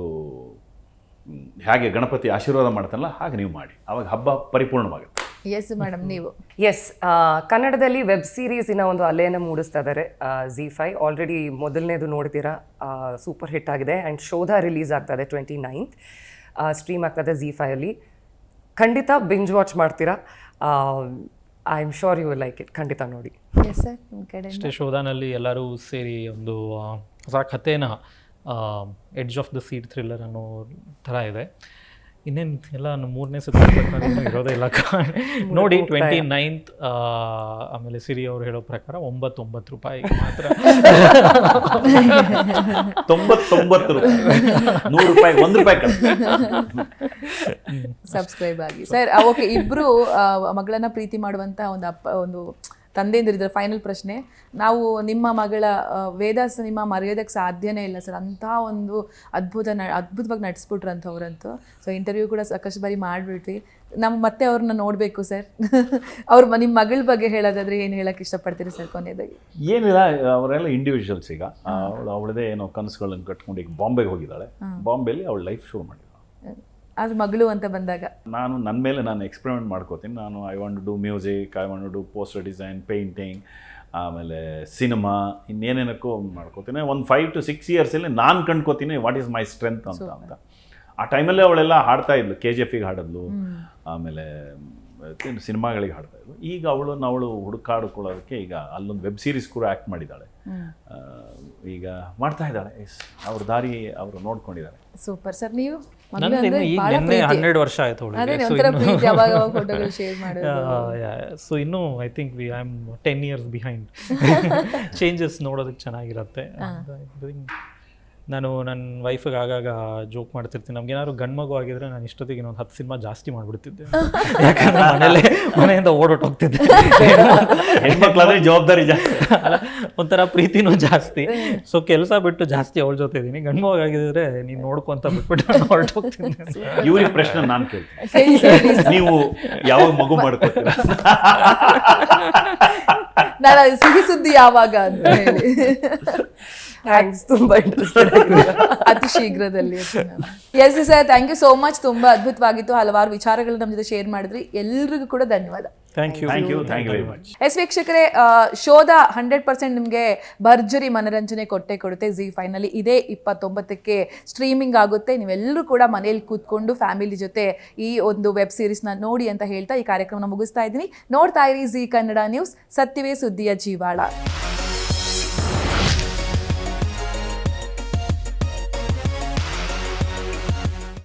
ಹೇಗೆ ಗಣಪತಿ ಆಶೀರ್ವಾದ ಮಾಡ್ತಾನಲ್ಲ ಹಾಗೆ ನೀವು ಮಾಡಿ. ಆವಾಗ ಹಬ್ಬ ಪರಿಪೂರ್ಣವಾಗುತ್ತೆ. ಎಸ್ ಮೇಡಮ್ ನೀವು. ಎಸ್ ಕನ್ನಡದಲ್ಲಿ ವೆಬ್ ಸೀರೀಸಿನ ಒಂದು ಅಲೆಯನ್ನು ಮೂಡಿಸ್ತಾ ಇದ್ದಾರೆ ಜಿ ಫೈ ಆಲ್ರೆಡಿ ಮೊದಲನೇದು ನೋಡ್ತೀರಾ ಸೂಪರ್ ಹಿಟ್ ಆಗಿದೆ. ಆ್ಯಂಡ್ ಶೋಧ ರಿಲೀಸ್ ಆಗ್ತಾ ಇದೆ ಟ್ವೆಂಟಿ ನೈನ್ತ್ ಸ್ಟ್ರೀಮ್ ಆಗ್ತದೆ ಜಿ ಫೈಯಲ್ಲಿ ಖಂಡಿತ ಬಿಂಜ್ ವಾಚ್ ಮಾಡ್ತೀರಾ? I am sure you like it ಖಂಡಿತ ನೋಡಿ. ಅಷ್ಟೇ ಶೋಧಾನಲ್ಲಿ ಎಲ್ಲರೂ ಸೇರಿ ಒಂದು ಹೊಸ ಕಥೆನ edge of the seat thriller ಅನ್ನೋ ಥರ ಇದೆ. ಇನ್ನೇನು ಎಲ್ಲ ಮೂರನೇ ಸುತ್ತ ಇರೋದೇ ಇಲ್ಲ ನೋಡಿ ಟ್ವೆಂಟಿ ನೈನ್ತ್ ಆಮೇಲೆ ಸಿರಿ ಅವರು ಹೇಳೋ ಪ್ರಕಾರ ಒಂಬತ್ತೊಂಬತ್ತು ರೂಪಾಯಿ ಮಾತ್ರ. [laughs] ತೊಂಬತ್ತೊಂಬತ್ತು ರೂಪಾಯಿ. ನೂರು ರೂಪಾಯಿ ಒಂದು ರೂಪಾಯಿ ಸಬ್ಸ್ಕ್ರೈಬ್ ಆಗಿ. ಸರ್ ಓಕೆ ಇಬ್ರು ಮಗಳನ್ನ ಪ್ರೀತಿ ಮಾಡುವಂತ ಒಂದು ಅಪ್ಪ ಒಂದು ತಂದೆಯಿಂದಿರಿದ್ರೆ ಫೈನಲ್ ಪ್ರಶ್ನೆ ನಾವು ನಿಮ್ಮ ಮಗಳ ವೇದಾಸ ನಿಮ್ಮ ಮರೆಯೋದಕ್ಕೆ ಸಾಧ್ಯನೇ ಇಲ್ಲ ಸರ್. ಅಂಥ ಒಂದು ಅದ್ಭುತ ನ ಅದ್ಭುತವಾಗಿ ನಟಿಸ್ಬಿಟ್ರು ಅಂತ ಅವರಂತೂ ಸೊ ಇಂಟರ್ವ್ಯೂ ಕೂಡ ಸಾಕಷ್ಟು ಬಾರಿ ಮಾಡಿಬಿಟ್ವಿ. ನಮ್ಮ ಮತ್ತೆ ಅವ್ರನ್ನ ನೋಡಬೇಕು ಸರ್. [laughs] ಅವ್ರ ನಿಮ್ಮ ಮಗಳ ಬಗ್ಗೆ ಹೇಳೋದಾದ್ರೆ ಏನು ಹೇಳಕ್ಕೆ ಇಷ್ಟಪಡ್ತೀರಿ ಸರ್ ಕೊನೆಯದಾಗಿ? ಏನಿಲ್ಲ ಅವರೆಲ್ಲ ಇಂಡಿವಿಜುವಲ್ಸ್ ಈಗ. ಅವಳು ಅವಳದೇ ಏನೋ ಕನಸುಗಳನ್ನು ಕಟ್ಕೊಂಡು ಈಗ ಬಾಂಬೆಗೆ ಹೋಗಿದ್ದಾಳೆ. ಬಾಂಬೆಲಿ ಅವಳು ಲೈಫ್ ಶುರು ಮಾಡಿದ್ದಾಳೆ ಆದ್ರೆ ಮಗಳು ಅಂತ ಬಂದಾಗ? ನಾನು ನನ್ನ ಮೇಲೆ ನಾನು ಎಕ್ಸ್ಪೆರಿಮೆಂಟ್ ಮಾಡ್ಕೋತೀನಿ. ನಾನು I want do music I want do poster design painting ಆಮೇಲೆ ಸಿನಿಮಾ ಇನ್ನೇನೇನಕ್ಕೂ ಮಾಡ್ಕೋತೀನಿ. ಒಂದು ಫೈವ್ ಟು ಸಿಕ್ಸ್ ಇಯರ್ಸಲ್ಲಿ ನಾನು ಕಂಡ್ಕೋತೀನಿ ವಾಟ್ ಈಸ್ ಮೈ ಸ್ಟ್ರೆಂತ್ ಅಂತ ಅಂತ. ಆ ಟೈಮಲ್ಲೇ ಅವಳೆಲ್ಲ ಹಾಡ್ತಾ ಇದ್ಲು ಕೆ ಜಿ ಎಫಿಗೆ ಹಾಡಿದ್ಲು ಆಮೇಲೆ ಸಿನಿಮಾಗಳಿಗೆ ಹಾಡ್ತಾ ಇದ್ಲು. ಈಗ ಅವಳು ಅವಳು ಹುಡುಕಾಡ್ಕೊಳ್ಳೋದಕ್ಕೆ ಈಗ ಅಲ್ಲೊಂದು ವೆಬ್ ಸೀರೀಸ್ ಕೂಡ ಆ್ಯಕ್ಟ್ ಮಾಡಿದ್ದಾಳೆ. ಈಗ ಮಾಡ್ತಾ ಇದ್ದಾಳೆ. ಅವ್ರ ದಾರಿ ಅವರು ನೋಡ್ಕೊಂಡಿದ್ದಾರೆ. ಸೂಪರ್. ಸರ್ ನೀವು? ಹನ್ನೆರಡು ವರ್ಷ ಆಯ್ತು ಸೊ ಇನ್ನು I think we I am ten years behind changes ನೋಡೋದಕ್ಕೆ ಚೆನ್ನಾಗಿರುತ್ತೆ. ನಾನು ನನ್ನ ವೈಫಿಗೆ ಆಗಾಗ ಜೋಕ್ ಮಾಡ್ತಿರ್ತೀನಿ. ನಮ್ಗೆ ಏನಾದ್ರು ಗಂಡು ಮಗು ಆಗಿದ್ರೆ ನಾನು ಇಷ್ಟೊತ್ತಿಗೆ ಇನ್ನೊಂದು ಹತ್ತು ಸಿನಿಮಾ ಜಾಸ್ತಿ ಮಾಡಿಬಿಡ್ತಿದ್ದೆ. [laughs] ಯಾಕಂದ್ರೆ ಮನೆಯಲ್ಲೇ ಮನೆಯಿಂದ ಓಡೋಟೋಗ್ತಿದ್ದೆ [laughs] [laughs] ಹೆಣ್ಮಕ್ಳಾದ್ರೆ ಜವಾಬ್ದಾರಿ ಜಾಸ್ತಿ. ಅಲ್ಲ, ಒಂಥರ ಪ್ರೀತಿನೂ ಜಾಸ್ತಿ. ಸೊ ಕೆಲಸ ಬಿಟ್ಟು ಜಾಸ್ತಿ ಅವಳ ಜೊತೆ ಇದ್ದೀನಿ ಗಂಡು ಮಗ ಆಗಿದ್ರೆ ನೀನು ನೋಡ್ಕೊಂತ ಬಿಟ್ಬಿಟ್ಟು ಹೊರಟೋಗ್ತೀನಿ. ಇವ್ರಿಗೆ ಪ್ರಶ್ನೆ ನಾನು ಕೇಳ್ತೀನಿ. ಕೇಳಿ ನೀವು ಯಾವಾಗ ಮಗು ಮಾಡ್ಕೊತೀರ? ನಾನು ಸಿಹಿ ಸುದ್ದಿ ಯಾವಾಗ ಅಂತ ಹೇಳಿ. ಥ್ಯಾಂಕ್ಸ್ ತುಂಬಾ ಇಂಟ್ರೆಸ್ಟೆಡ್ ಅತಿ ಶೀಘ್ರದಲ್ಲಿ yes sir thank you so much ತುಂಬಾ ಅದ್ಭುತವಾಗಿತ್ತು. ಹಲವಾರು ವಿಚಾರಗಳು ನಮ್ಮ ಜೊತೆ ಶೇರ್ ಮಾಡಿದ್ರಿ. ಎಲ್ರಿಗೂ ಕೂಡ ಧನ್ಯವಾದ. Thank you thank you thank you very much yes ವೀಕ್ಷಕರೇ ಶೋಧ ಹಂಡ್ರೆಡ್ ಪರ್ಸೆಂಟ್ ನಿಮಗೆ ಭರ್ಜರಿ ಮನರಂಜನೆ ಕೊಟ್ಟೆ ಕೊಡುತ್ತೆ. ಜಿ ಫೈನಲ್ಲಿ ಇದೇ ಇಪ್ಪತ್ತೊಂಬತ್ತಕ್ಕೆ ಸ್ಟ್ರೀಮಿಂಗ್ ಆಗುತ್ತೆ. ನೀವೆಲ್ಲರೂ ಕೂಡ ಮನೇಲಿ ಕೂತ್ಕೊಂಡು ಫ್ಯಾಮಿಲಿ ಜೊತೆ ಈ ಒಂದು ವೆಬ್ ಸೀರೀಸ್ನ ನೋಡಿ ಅಂತ ಹೇಳ್ತಾ ಈ ಕಾರ್ಯಕ್ರಮನ ಮುಗಿಸ್ತಾ ಇದ್ದೀನಿ. ನೋಡ್ತಾ ಇರಿ ಜಿ ಕನ್ನಡ ನ್ಯೂಸ್. ಸತ್ಯವೇ ಸುದ್ದಿಯ ಜೀವಾಳ.